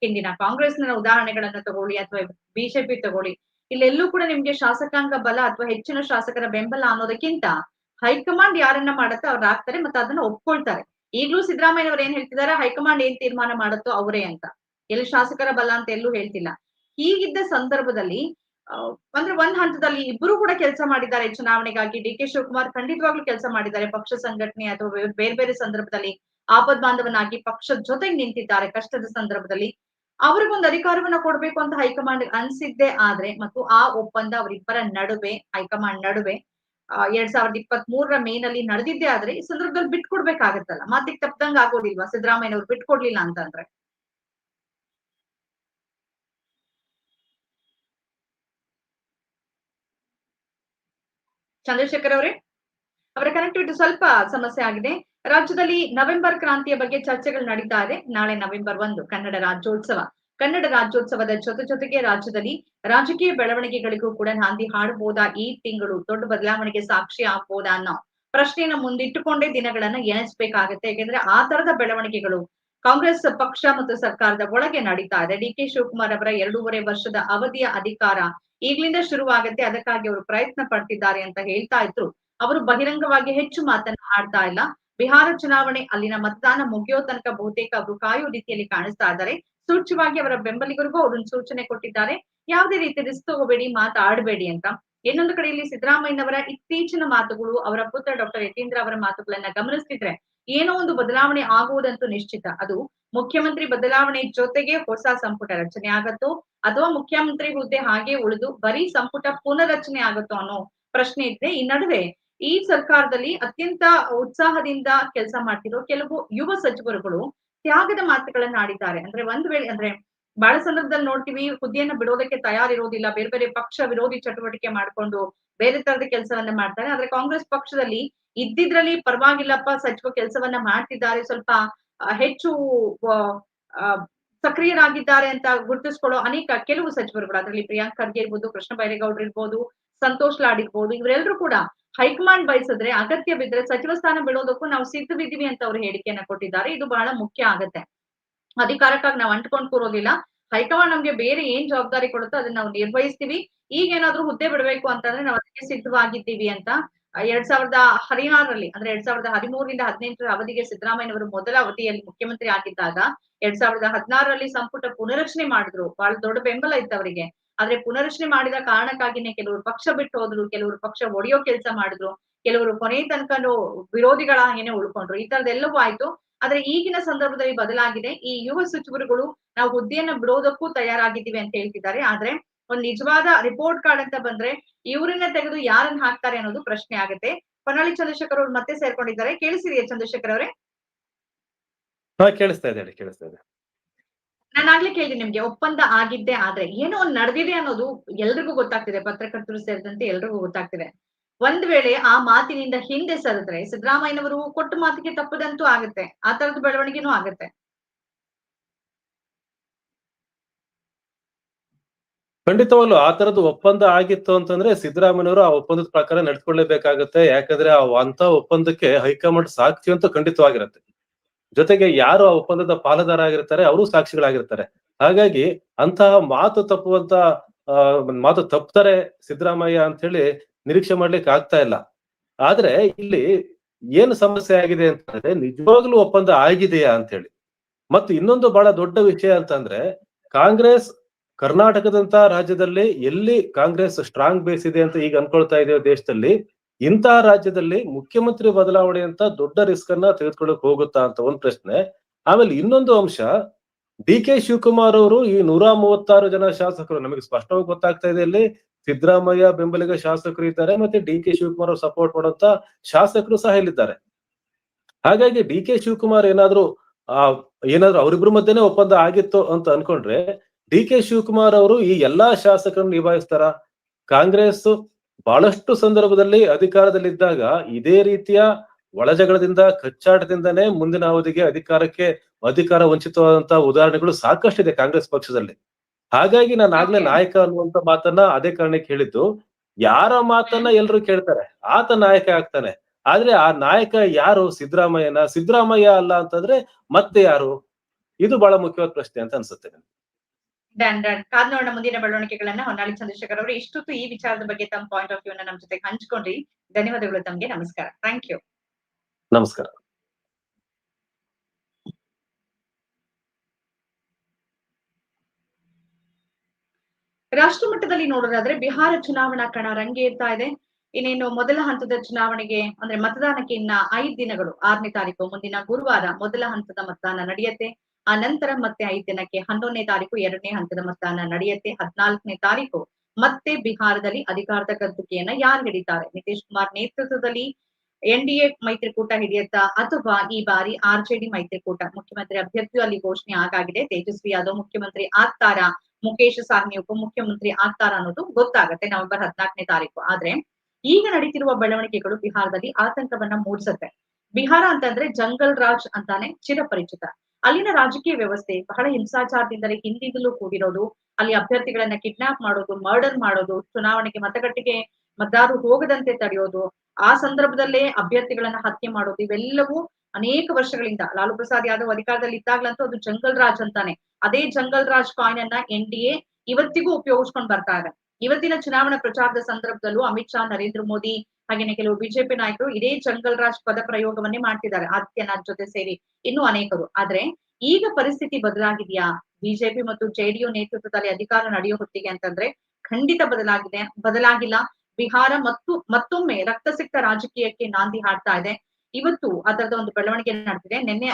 ಹಿಂದಿನ ಕಾಂಗ್ರೆಸ್ನ ಉದಾಹರಣೆಗಳನ್ನ ತಗೊಳ್ಳಿ ಅಥವಾ ಬಿಜೆಪಿ ತಗೊಳ್ಳಿ, ಇಲ್ಲೆಲ್ಲೂ ಕೂಡ ನಿಮ್ಗೆ ಶಾಸಕಾಂಗ ಬಲ ಅಥವಾ ಹೆಚ್ಚಿನ ಶಾಸಕರ ಬೆಂಬಲ ಅನ್ನೋದಕ್ಕಿಂತ ಹೈಕಮಾಂಡ್ ಯಾರನ್ನ ಮಾಡುತ್ತೋ ಅವ್ರು ಆಗ್ತಾರೆ ಮತ್ತೆ ಅದನ್ನ ಒಪ್ಕೊಳ್ತಾರೆ. ಈಗಲೂ ಸಿದ್ದರಾಮಯ್ಯ ಅವ್ರು ಏನ್ ಹೇಳ್ತಿದ್ದಾರೆ ಹೈಕಮಾಂಡ್ ಏನ್ ತೀರ್ಮಾನ ಮಾಡುತ್ತೋ ಅವರೇ ಅಂತ. ಎಲ್ಲಿ ಶಾಸಕರ ಬಲ ಅಂತ ಎಲ್ಲೂ ಹೇಳ್ತಿಲ್ಲ. ಹೀಗಿದ್ದ ಸಂದರ್ಭದಲ್ಲಿ ಅಂದ್ರೆ ಒಂದ್ ಹಂತದಲ್ಲಿ ಇಬ್ಬರು ಕೂಡ ಕೆಲಸ ಮಾಡಿದ್ದಾರೆ ಚುನಾವಣೆಗಾಗಿ. ಡಿ ಕೆ ಶಿವಕುಮಾರ್ ಖಂಡಿತವಾಗ್ಲೂ ಕೆಲಸ ಮಾಡಿದ್ದಾರೆ. ಪಕ್ಷ ಸಂಘಟನೆ ಅಥವಾ ಬೇರೆ- ಬೇರೆ ಸಂದರ್ಭದಲ್ಲಿ ಆಪದ್ ಬಾಂಧವನಾಗಿ ಪಕ್ಷದ ಜೊತೆಗೆ ನಿಂತಿದ್ದಾರೆ ಕಷ್ಟದ ಸಂದರ್ಭದಲ್ಲಿ. ಅವ್ರಿಗೊಂದು ಅಧಿಕಾರವನ್ನ ಕೊಡ್ಬೇಕು ಅಂತ ಹೈಕಮಾಂಡ್ ಅನ್ಸಿದ್ದೆ ಆದ್ರೆ ಮತ್ತು ಆ ಒಪ್ಪಂದ ಅವರಿಬ್ಬರ ನಡುವೆ, ಹೈಕಮಾಂಡ್ ನಡುವೆ ಎರಡ್ ಸಾವಿರದ ಇಪ್ಪತ್ತ್ ಮೂರರ ಮೇನಲ್ಲಿ ನಡೆದಿದ್ದೆ ಆದ್ರೆ ಈ ಸಂದರ್ಭದಲ್ಲಿ ಬಿಟ್ಕೊಡ್ಬೇಕಾಗತ್ತಲ್ಲ. ಮಾತಿಗೆ ತಪ್ಪದಂಗ ಆಗೋದಿಲ್ವಾ? ಸಿದ್ದರಾಮಯ್ಯ ಅವ್ರು ಬಿಟ್ಕೊಡ್ಲಿಲ್ಲ ಅಂತಂದ್ರೆ. ಚಂದ್ರಶೇಖರ್ ಅವರೇ? ಅವರ ಕನೆಕ್ಟಿವಿಟಿ ಸ್ವಲ್ಪ ಸಮಸ್ಯೆ ಆಗಿದೆ. ರಾಜ್ಯದಲ್ಲಿ ನವೆಂಬರ್ ಕ್ರಾಂತಿಯ ಬಗ್ಗೆ ಚರ್ಚೆಗಳು ನಡೀತಾ ಇದೆ. ನಾಳೆ ನವೆಂಬರ್ ಒಂದು, ಕನ್ನಡ ರಾಜ್ಯೋತ್ಸವ. ಕನ್ನಡ ರಾಜ್ಯೋತ್ಸವದ ಜೊತೆ ಜೊತೆಗೆ ರಾಜ್ಯದಲ್ಲಿ ರಾಜಕೀಯ ಬೆಳವಣಿಗೆಗಳಿಗೂ ಕೂಡ ನಾಂದಿ ಹಾಡಬಹುದಾ? ಈ ತಿಂಗಳು ದೊಡ್ಡ ಬದಲಾವಣೆಗೆ ಸಾಕ್ಷಿ ಆಗ್ಬೋದಾ ಅನ್ನೋ ಪ್ರಶ್ನೆಯನ್ನು ಮುಂದಿಟ್ಟುಕೊಂಡೇ ದಿನಗಳನ್ನ ಎಣಿಸ್ಬೇಕಾಗತ್ತೆ. ಯಾಕೆಂದ್ರೆ ಆ ತರದ ಬೆಳವಣಿಗೆಗಳು ಕಾಂಗ್ರೆಸ್ ಪಕ್ಷ ಮತ್ತು ಸರ್ಕಾರದ ಒಳಗೆ ನಡೀತಾ ಇದೆ. ಡಿ ಕೆ ಶಿವಕುಮಾರ್ ಅವರ ಎರಡೂವರೆ ವರ್ಷದ ಅವಧಿಯ ಅಧಿಕಾರ ಈಗ್ಲಿಂದ ಶುರುವಾಗತ್ತೆ, ಅದಕ್ಕಾಗಿ ಅವರು ಪ್ರಯತ್ನ ಪಡ್ತಿದ್ದಾರೆ ಅಂತ ಹೇಳ್ತಾ ಇದ್ರು. ಅವರು ಬಹಿರಂಗವಾಗಿ ಹೆಚ್ಚು ಮಾತನ್ನ ಆಡ್ತಾ ಇಲ್ಲ. ಬಿಹಾರ ಚುನಾವಣೆ ಅಲ್ಲಿನ ಮತದಾನ ಮುಗಿಯೋ ತನಕ ಬಹುತೇಕ ಅವರು ಕಾಯೋ ರೀತಿಯಲ್ಲಿ ಕಾಣಿಸ್ತಾ ಇದ್ದಾರೆ. ಸೂಚ್ಯವಾಗಿ ಅವರ ಬೆಂಬಲಿಗರಿಗೂ ಅವರೊಂದು ಸೂಚನೆ ಕೊಟ್ಟಿದ್ದಾರೆ. ಯಾವುದೇ ರೀತಿ ರಿಸ್ಕ್ ತಗೋಬೇಡಿ ಮಾತಾಡಬೇಡಿ ಅಂತ. ಇನ್ನೊಂದು ಕಡೆಯಲ್ಲಿ ಸಿದ್ದರಾಮಯ್ಯನವರ ಇತ್ತೀಚಿನ ಮಾತುಗಳು, ಅವರ ಪುತ್ರ ಡಾಕ್ಟರ್ ಯತೀಂದ್ರ ಅವರ ಮಾತುಗಳನ್ನ ಗಮನಿಸ್ತಿದ್ರೆ ಏನೋ ಒಂದು ಬದಲಾವಣೆ ಆಗುವುದಂತೂ ನಿಶ್ಚಿತ. ಅದು ಮುಖ್ಯಮಂತ್ರಿ ಬದಲಾವಣೆ ಜೊತೆಗೆ ಹೊಸ ಸಂಪುಟ ರಚನೆ ಆಗತ್ತೋ, ಅಥವಾ ಮುಖ್ಯಮಂತ್ರಿ ಹುದ್ದೆ ಹಾಗೆ ಉಳಿದು ಬರೀ ಸಂಪುಟ ಪುನರಚನೆ ಆಗತ್ತೋ ಅನ್ನೋ ಪ್ರಶ್ನೆ ಇದೆ ಈ ನಡುವೆ ಈ ಸರ್ಕಾರದಲ್ಲಿ ಅತ್ಯಂತ ಉತ್ಸಾಹದಿಂದ ಕೆಲಸ ಮಾಡ್ತಿರೋ ಕೆಲವು ಯುವ ಸಚಿವರುಗಳು ತ್ಯಾಗದ ಮಾತುಗಳನ್ನ ಆಡಿದ್ದಾರೆ. ಅಂದ್ರೆ ಒಂದ್ ವೇಳೆ, ಅಂದ್ರೆ ಬಹಳ ಸಂದರ್ಭದಲ್ಲಿ ನೋಡ್ತೀವಿ, ಹುದ್ದೆಯನ್ನ ಬಿಡೋದಕ್ಕೆ ತಯಾರಿರೋದಿಲ್ಲ, ಬೇರೆ ಬೇರೆ ಪಕ್ಷ ವಿರೋಧಿ ಚಟುವಟಿಕೆ ಮಾಡ್ಕೊಂಡು ಬೇರೆ ತರದ ಕೆಲಸವನ್ನ ಮಾಡ್ತಾರೆ. ಆದ್ರೆ ಕಾಂಗ್ರೆಸ್ ಪಕ್ಷದಲ್ಲಿ ಇದ್ದಿದ್ರಲ್ಲಿ ಪರವಾಗಿಲ್ಲಪ್ಪ, ಸಚಿವ ಕೆಲಸವನ್ನ ಮಾಡ್ತಿದ್ದಾರೆ, ಸ್ವಲ್ಪ ಹೆಚ್ಚು ಸಕ್ರಿಯರಾಗಿದ್ದಾರೆ ಅಂತ ಗುರುತಿಸ್ಕೊಳ್ಳೋ ಅನೇಕ ಕೆಲವು ಸಚಿವರುಗಳು, ಅದರಲ್ಲಿ ಪ್ರಿಯಾಂಕ್ ಖರ್ಗೆ ಇರ್ಬೋದು, ಕೃಷ್ಣ ಬೈರೇಗೌಡರು ಇರ್ಬೋದು, ಸಂತೋಷ್ ಲಾಡ್ ಇರ್ಬೋದು ಇವರೆಲ್ಲರೂ ಕೂಡ ಹೈಕಮಾಂಡ್ ಬಯಸಿದ್ರೆ ಅಗತ್ಯ ಬಿದ್ರೆ ಸಚಿವ ಸ್ಥಾನ ಬಿಡೋದಕ್ಕೂ ನಾವು ಸಿದ್ಧವಿದ್ದೀವಿ ಅಂತ ಅವರು ಹೇಳಿಕೆಯನ್ನ ಕೊಟ್ಟಿದ್ದಾರೆ. ಇದು ಬಹಳ ಮುಖ್ಯ ಆಗತ್ತೆ. ಅಧಿಕಾರಕ್ಕಾಗಿ ನಾವು ಅಂಟ್ಕೊಂಡ್ ಕೂರೋದಿಲ್ಲ. ಹೈಕಮಾಂಡ್ ನಮ್ಗೆ ಬೇರೆ ಏನ್ ಜವಾಬ್ದಾರಿ ಕೊಡುತ್ತೋ ಅದನ್ನ ನಾವು ನಿರ್ವಹಿಸ್ತೀವಿ. ಈಗ ಏನಾದ್ರೂ ಹುದ್ದೆ ಬಿಡಬೇಕು ಅಂತಂದ್ರೆ ನಾವು ಅದಕ್ಕೆ ಸಿದ್ಧವಾಗಿದ್ದೀವಿ ಅಂತ ಎರಡ್ ಸಾವಿರದ ಹದಿನಾರರಲ್ಲಿ, ಅಂದ್ರೆ ಎರಡ್ ಸಾವಿರದ ಹದಿಮೂರರಿಂದ ಹದಿನೆಂಟರ ಅವಧಿಗೆ ಸಿದ್ದರಾಮಯ್ಯನವರು ಮೊದಲ ಅವಧಿಯಲ್ಲಿ ಮುಖ್ಯಮಂತ್ರಿ ಆಗಿದ್ದಾಗ, ಎರಡ್ ಸಾವಿರದ ಹದಿನಾರರಲ್ಲಿ ಸಂಪುಟ ಪುನರಚನೆ ಮಾಡಿದ್ರು. ಬಹಳ ದೊಡ್ಡ ಬೆಂಬಲ ಇತ್ತು ಅವರಿಗೆ. ಆದ್ರೆ ಪುನರಚನೆ ಮಾಡಿದ ಕಾರಣಕ್ಕಾಗಿನೇ ಕೆಲವರು ಪಕ್ಷ ಬಿಟ್ಟು ಹೋದ್ರು, ಕೆಲವರು ಪಕ್ಷ ಒಡೆಯೋ ಕೆಲಸ ಮಾಡಿದ್ರು, ಕೆಲವರು ಕೊನೆ ತನಕನೂ ವಿರೋಧಿಗಳ ಹಾಗೇನೆ ಉಳ್ಕೊಂಡ್ರು. ಈ ತರದೆಲ್ಲವೂ ಆಯ್ತು. ಆದ್ರೆ ಈಗಿನ ಸಂದರ್ಭದಲ್ಲಿ ಬದಲಾಗಿದೆ. ಈ ಯುವ ಸಚಿವರುಗಳು ನಾವು ಹುದ್ದೆಯನ್ನ ಬಿಡೋದಕ್ಕೂ ತಯಾರಾಗಿದ್ದೀವಿ ಅಂತ ಹೇಳ್ತಿದ್ದಾರೆ. ಆದ್ರೆ ಒಂದ್ ನಿಜವಾದ ರಿಪೋರ್ಟ್ ಕಾರ್ಡ್ ಅಂತ ಬಂದ್ರೆ ಇವ್ರನ್ನ ತೆಗೆದು ಯಾರನ್ನ ಹಾಕ್ತಾರೆ ಅನ್ನೋದು ಪ್ರಶ್ನೆ ಆಗುತ್ತೆ. ಪೊನ್ನಾಳಿ ಚಂದ್ರಶೇಖರ್ ಅವ್ರು ಮತ್ತೆ ಸೇರ್ಕೊಂಡಿದ್ದಾರೆ. ಕೇಳಿಸಿದೆಯಾ ಚಂದ್ರಶೇಖರ್ ಅವರೇ. ಕೇಳಿಸ್ತಾ ಇದೆ ಕೇಳಿಸ್ತಾ ಇದೆ. ನಾನು ಆಗ್ಲೇ ಕೇಳಿದೆ ನಿಮ್ಗೆ ಒಪ್ಪಂದ ಆಗಿದ್ದೆ ಆದ್ರೆ ಏನೋ ಒಂದು ನಡೆದಿದೆ ಅನ್ನೋದು ಎಲ್ರಿಗೂ ಗೊತ್ತಾಗ್ತಿದೆ ಪತ್ರಕರ್ತರು ಸೇರಿದಂತೆ ಎಲ್ರಿಗೂ ಗೊತ್ತಾಗ್ತಿದೆ. ಒಂದ್ ವೇಳೆ ಆ ಮಾತಿನಿಂದ ಹಿಂದೆ ಸರಿದ್ರೆ ಸಿದ್ದರಾಮಯ್ಯನವರು ಕೊಟ್ಟ ಮಾತಿಗೆ ತಪ್ಪದಂತೂ ಆಗುತ್ತೆ ಆ ತರದ ಬೆಳವಣಿಗೆನೂ ಆಗುತ್ತೆ. ಖಂಡಿತವಾಗ್ಲು ಆ ತರದ ಒಪ್ಪಂದ ಆಗಿತ್ತು ಅಂತಂದ್ರೆ ಸಿದ್ದರಾಮಯ್ಯವರು ಆ ಒಪ್ಪಂದದ ಪ್ರಕಾರ ನಡ್ಕೊಳ್ಳೇಬೇಕಾಗತ್ತೆ ಯಾಕಂದ್ರೆ ಆ ಅಂತ ಒಪ್ಪಂದಕ್ಕೆ ಹೈಕಮಾಂಡ್ ಸಾಕ್ಷಿ ಅಂತ ಖಂಡಿತವಾಗಿರುತ್ತೆ. ಜೊತೆಗೆ ಯಾರು ಆ ಒಪ್ಪಂದದ ಪಾಲುದಾರ ಆಗಿರ್ತಾರೆ ಅವರು ಸಾಕ್ಷಿಗಳಾಗಿರ್ತಾರೆ. ಹಾಗಾಗಿ ಅಂತಹ ಮಾತು ತಪ್ಪುವಂತ ಮಾತು ತಪ್ತಾರೆ ಸಿದ್ದರಾಮಯ್ಯ ಅಂತ ಹೇಳಿ ನಿರೀಕ್ಷೆ ಮಾಡ್ಲಿಕ್ಕೆ ಆಗ್ತಾ ಇಲ್ಲ. ಆದ್ರೆ ಇಲ್ಲಿ ಏನು ಸಮಸ್ಯೆ ಆಗಿದೆ ಅಂತಂದ್ರೆ ನಿಜವಾಗ್ಲೂ ಒಪ್ಪಂದ ಆಗಿದೆಯಾ ಅಂತ ಹೇಳಿ ಮತ್ತು ಇನ್ನೊಂದು ಬಹಳ ದೊಡ್ಡ ವಿಷಯ ಅಂತಂದ್ರೆ ಕಾಂಗ್ರೆಸ್ ಕರ್ನಾಟಕದಂತ ರಾಜ್ಯದಲ್ಲಿ ಎಲ್ಲಿ ಕಾಂಗ್ರೆಸ್ ಸ್ಟ್ರಾಂಗ್ ಬೇಸ್ ಇದೆ ಅಂತ ಈಗ ಅನ್ಕೊಳ್ತಾ ಇದೆಯೋ ದೇಶದಲ್ಲಿ ಇಂತಹ ರಾಜ್ಯದಲ್ಲಿ ಮುಖ್ಯಮಂತ್ರಿ ಬದಲಾವಣೆ ಅಂತ ದೊಡ್ಡ ರಿಸ್ಕ್ ಅನ್ನ ತೆಗೆದುಕೊಳ್ಳಕ್ ಹೋಗುತ್ತಾ ಅಂತ ಒಂದ್ ಪ್ರಶ್ನೆ. ಆಮೇಲೆ ಇನ್ನೊಂದು ಅಂಶ, ಡಿ ಕೆ ಶಿವಕುಮಾರ್ ಅವರು ಈ ನೂರ ಮೂವತ್ತಾರು ಜನ ಶಾಸಕರು, ನಮಗೆ ಸ್ಪಷ್ಟವಾಗಿ ಗೊತ್ತಾಗ್ತಾ ಇದೆ ಇಲ್ಲಿ, ಸಿದ್ದರಾಮಯ್ಯ ಬೆಂಬಲಿಗ ಶಾಸಕರು ಇದ್ದಾರೆ ಮತ್ತೆ ಡಿ ಕೆ ಶಿವಕುಮಾರ್ ಅವರು ಸಪೋರ್ಟ್ ಮಾಡುವಂತ ಶಾಸಕರು ಸಹ ಇಲ್ಲಿದ್ದಾರೆ. ಹಾಗಾಗಿ ಡಿ ಕೆ ಶಿವಕುಮಾರ್ ಏನಾದ್ರು, ಆ, ಏನಾದ್ರು ಅವರಿಬ್ರು ಮಧ್ಯೆನೆ ಒಪ್ಪಂದ ಆಗಿತ್ತು ಅಂತ ಅನ್ಕೊಂಡ್ರೆ ಡಿ ಕೆ ಶಿವಕುಮಾರ್ ಅವರು ಈ ಎಲ್ಲಾ ಶಾಸಕರನ್ನು ನಿಭಾಯಿಸ್ತಾರ? ಕಾಂಗ್ರೆಸ್ ಬಹಳಷ್ಟು ಸಂದರ್ಭದಲ್ಲಿ ಅಧಿಕಾರದಲ್ಲಿದ್ದಾಗ ಇದೇ ರೀತಿಯ ಒಳಜಗಳದಿಂದ ಕಚ್ಚಾಟದಿಂದನೇ ಮುಂದಿನ ಅವಧಿಗೆ ಅಧಿಕಾರಕ್ಕೆ ಅಧಿಕಾರ ವಂಚಿತವಾದಂತಹ ಉದಾಹರಣೆಗಳು ಸಾಕಷ್ಟಿದೆ ಕಾಂಗ್ರೆಸ್ ಪಕ್ಷದಲ್ಲಿ. ಹಾಗಾಗಿ ನಾನು ಆಗ್ಲೇ ನಾಯಕ ಅನ್ನುವಂತ ಮಾತನ್ನ ಅದೇ ಕಾರಣಕ್ಕೆ ಹೇಳಿದ್ದು ಯಾರ ಮಾತನ್ನ ಎಲ್ರು ಕೇಳ್ತಾರೆ? ಆತ ನಾಯಕ ಆಗ್ತಾನೆ. ಆದ್ರೆ ಆ ನಾಯಕ ಯಾರು? ಸಿದ್ದರಾಮಯ್ಯನ? ಸಿದ್ದರಾಮಯ್ಯ ಅಲ್ಲ ಅಂತಂದ್ರೆ ಮತ್ತೆ ಯಾರು? ಇದು ಬಹಳ ಮುಖ್ಯವಾದ ಪ್ರಶ್ನೆ ಅಂತ ಅನ್ಸುತ್ತೆ ನನಗೆ. ಡನ್ ಡನ್ ಕಾದ್ ನೋಡೋಣ ಮುಂದಿನ ಬೆಳವಣಿಗೆಗಳನ್ನ ಹೊನ್ನಾಳಿ ಚಂದ್ರಶೇಖರ್ ಅವರು ಇಷ್ಟೊತ್ತು ಈ ವಿಚಾರದ ಬಗ್ಗೆ ತಮ್ಮ ಪಾಯಿಂಟ್ ಆಫ್ ವ್ಯೂ ನಮ್ಮ ನಮ್ ಜೊತೆ ಹಂಚ್ಕೊಂಡ್ರಿ. ಧನ್ಯವಾದಗಳು ತಮ್ಗೆ. ನಮಸ್ಕಾರ. ಥ್ಯಾಂಕ್ ಯು ನಮಸ್ಕಾರ. ರಾಷ್ಟ್ರ ಮಟ್ಟದಲ್ಲಿ ನೋಡೋದಾದ್ರೆ ಬಿಹಾರ ಚುನಾವಣಾ ಕಣ ರಂಗೇರ್ತಾ ಇದೆ. ಇನ್ನೇನು ಮೊದಲ ಹಂತದ ಚುನಾವಣೆಗೆ ಅಂದ್ರೆ ಮತದಾನಕ್ಕೆ ಇನ್ನ ಐದು ದಿನಗಳು ಆರನೇ ತಾರೀಕು ಮುಂದಿನ ಗುರುವಾರ ಮೊದಲ ಹಂತದ ಮತದಾನ ನಡೆಯುತ್ತೆ. ಆ ಮತ್ತೆ ಐದು ದಿನಕ್ಕೆ ಹನ್ನೊಂದನೇ ತಾರೀಕು, ಎರಡನೇ ಹಂತದ ಮತದಾನ ನಡೆಯುತ್ತೆ. ಹದಿನಾಲ್ಕನೇ ತಾರೀಕು ಮತ್ತೆ ಬಿಹಾರದಲ್ಲಿ ಅಧಿಕಾರದ ಕದ್ದುಕೆಯನ್ನ ಯಾರು ಹಿಡಿತಾರೆ? ನಿತೀಶ್ ಕುಮಾರ್ ನೇತೃತ್ವದಲ್ಲಿ ಎನ್ ಡಿ ಎ ಮೈತ್ರಿಕೂಟ ಹಿಡಿಯುತ್ತಾ? ಅಥವಾ ಈ ಬಾರಿ ಆರ್ ಜೆ ಡಿ ಮೈತ್ರಿಕೂಟ? ಮುಖ್ಯಮಂತ್ರಿ ಅಭ್ಯರ್ಥಿಯು ಅಲ್ಲಿ ಘೋಷಣೆ ಆಗಾಗಿದೆ. ತೇಜಸ್ವಿ ಯಾದವ್ ಮುಖ್ಯಮಂತ್ರಿ ಆಗ್ತಾರಾ? ಮುಖೇಶ್ ಸಾಹ್ನಿ ಉಪಮುಖ್ಯಮಂತ್ರಿ ಆಗ್ತಾರ ಅನ್ನೋದು ಗೊತ್ತಾಗುತ್ತೆ ನವೆಂಬರ್ ಹದಿನಾಲ್ಕನೇ ತಾರೀಕು. ಆದ್ರೆ ಈಗ ನಡೀತಿರುವ ಬೆಳವಣಿಗೆಗಳು ಬಿಹಾರದಲ್ಲಿ ಆತಂಕವನ್ನ ಮೂಡಿಸುತ್ತೆ. ಬಿಹಾರ ಅಂತಂದ್ರೆ ಜಂಗಲ್ ರಾಜ್ ಅಂತಾನೆ ಚಿರಪರಿಚಿತ. ಅಲ್ಲಿನ ರಾಜಕೀಯ ವ್ಯವಸ್ಥೆ ಬಹಳ ಹಿಂಸಾಚಾರದಿಂದಲೇ ಹಿಂದಿಂದಲೂ ಕೂಡಿರೋದು ಅಲ್ಲಿ ಅಭ್ಯರ್ಥಿಗಳನ್ನ ಕಿಡ್ನಾಪ್ ಮಾಡೋದು ಮರ್ಡರ್ ಮಾಡೋದು, ಚುನಾವಣೆಗೆ ಮತಗಟ್ಟೆಗೆ ಮತದಾರರು ಹೋಗದಂತೆ ತಡೆಯೋದು, ಆ ಸಂದರ್ಭದಲ್ಲೇ ಅಭ್ಯರ್ಥಿಗಳನ್ನ ಹತ್ಯೆ ಮಾಡೋದು, ಇವೆಲ್ಲವೂ ಅನೇಕ ವರ್ಷಗಳಿಂದ ಲಾಲು ಪ್ರಸಾದ್ ಯಾದವ್ ಅಧಿಕಾರದಲ್ಲಿ ಇದ್ದಾಗ್ಲಂತೂ ಅದು ಜಂಗಲ್ ರಾಜ್ ಅಂತಾನೆ. ಅದೇ ಜಂಗಲ್ ರಾಜ್ ಕಾಯಿನ್ ಅನ್ನ ಎನ್ ಡಿ ಎ ಇವತ್ತಿಗೂ ಉಪಯೋಗಿಸ್ಕೊಂಡ್ ಬರ್ತಾ ಇದೆ. ಇವತ್ತಿನ ಚುನಾವಣಾ ಪ್ರಚಾರದ ಸಂದರ್ಭದಲ್ಲೂ ಅಮಿತ್ ಶಾ, ನರೇಂದ್ರ ಮೋದಿ ಹಾಗೇನೆ ಕೆಲವು ಬಿಜೆಪಿ ನಾಯಕರು ಇದೇ ಜಂಗಲ್ ರಾಜ್ ಪದ ಪ್ರಯೋಗವನ್ನೇ ಮಾಡ್ತಿದ್ದಾರೆ, ಆದಿತ್ಯನಾಥ್ ಜೊತೆ ಸೇರಿ ಇನ್ನೂ ಅನೇಕರು. ಆದ್ರೆ ಈಗ ಪರಿಸ್ಥಿತಿ ಬದಲಾಗಿದೆಯಾ? ಬಿಜೆಪಿ ಮತ್ತು ಜೆಡಿಯು ನೇತೃತ್ವದಲ್ಲಿ ಅಧಿಕಾರ ನಡೆಯೋ ಹೊತ್ತಿಗೆ ಅಂತಂದ್ರೆ ಖಂಡಿತ ಬದಲಾಗಿದೆ, ಬದಲಾಗಿಲ್ಲ. ಬಿಹಾರ ಮತ್ತು ಮತ್ತೊಮ್ಮೆ ರಕ್ತಸಿಕ್ತ ರಾಜಕೀಯಕ್ಕೆ ನಾಂದಿ ಹಾಡ್ತಾ ಇದೆ. ಇವತ್ತು ಅದರದ ಒಂದು ಬೆಳವಣಿಗೆ ನಡೆದಿದೆ. ನಿನ್ನೆ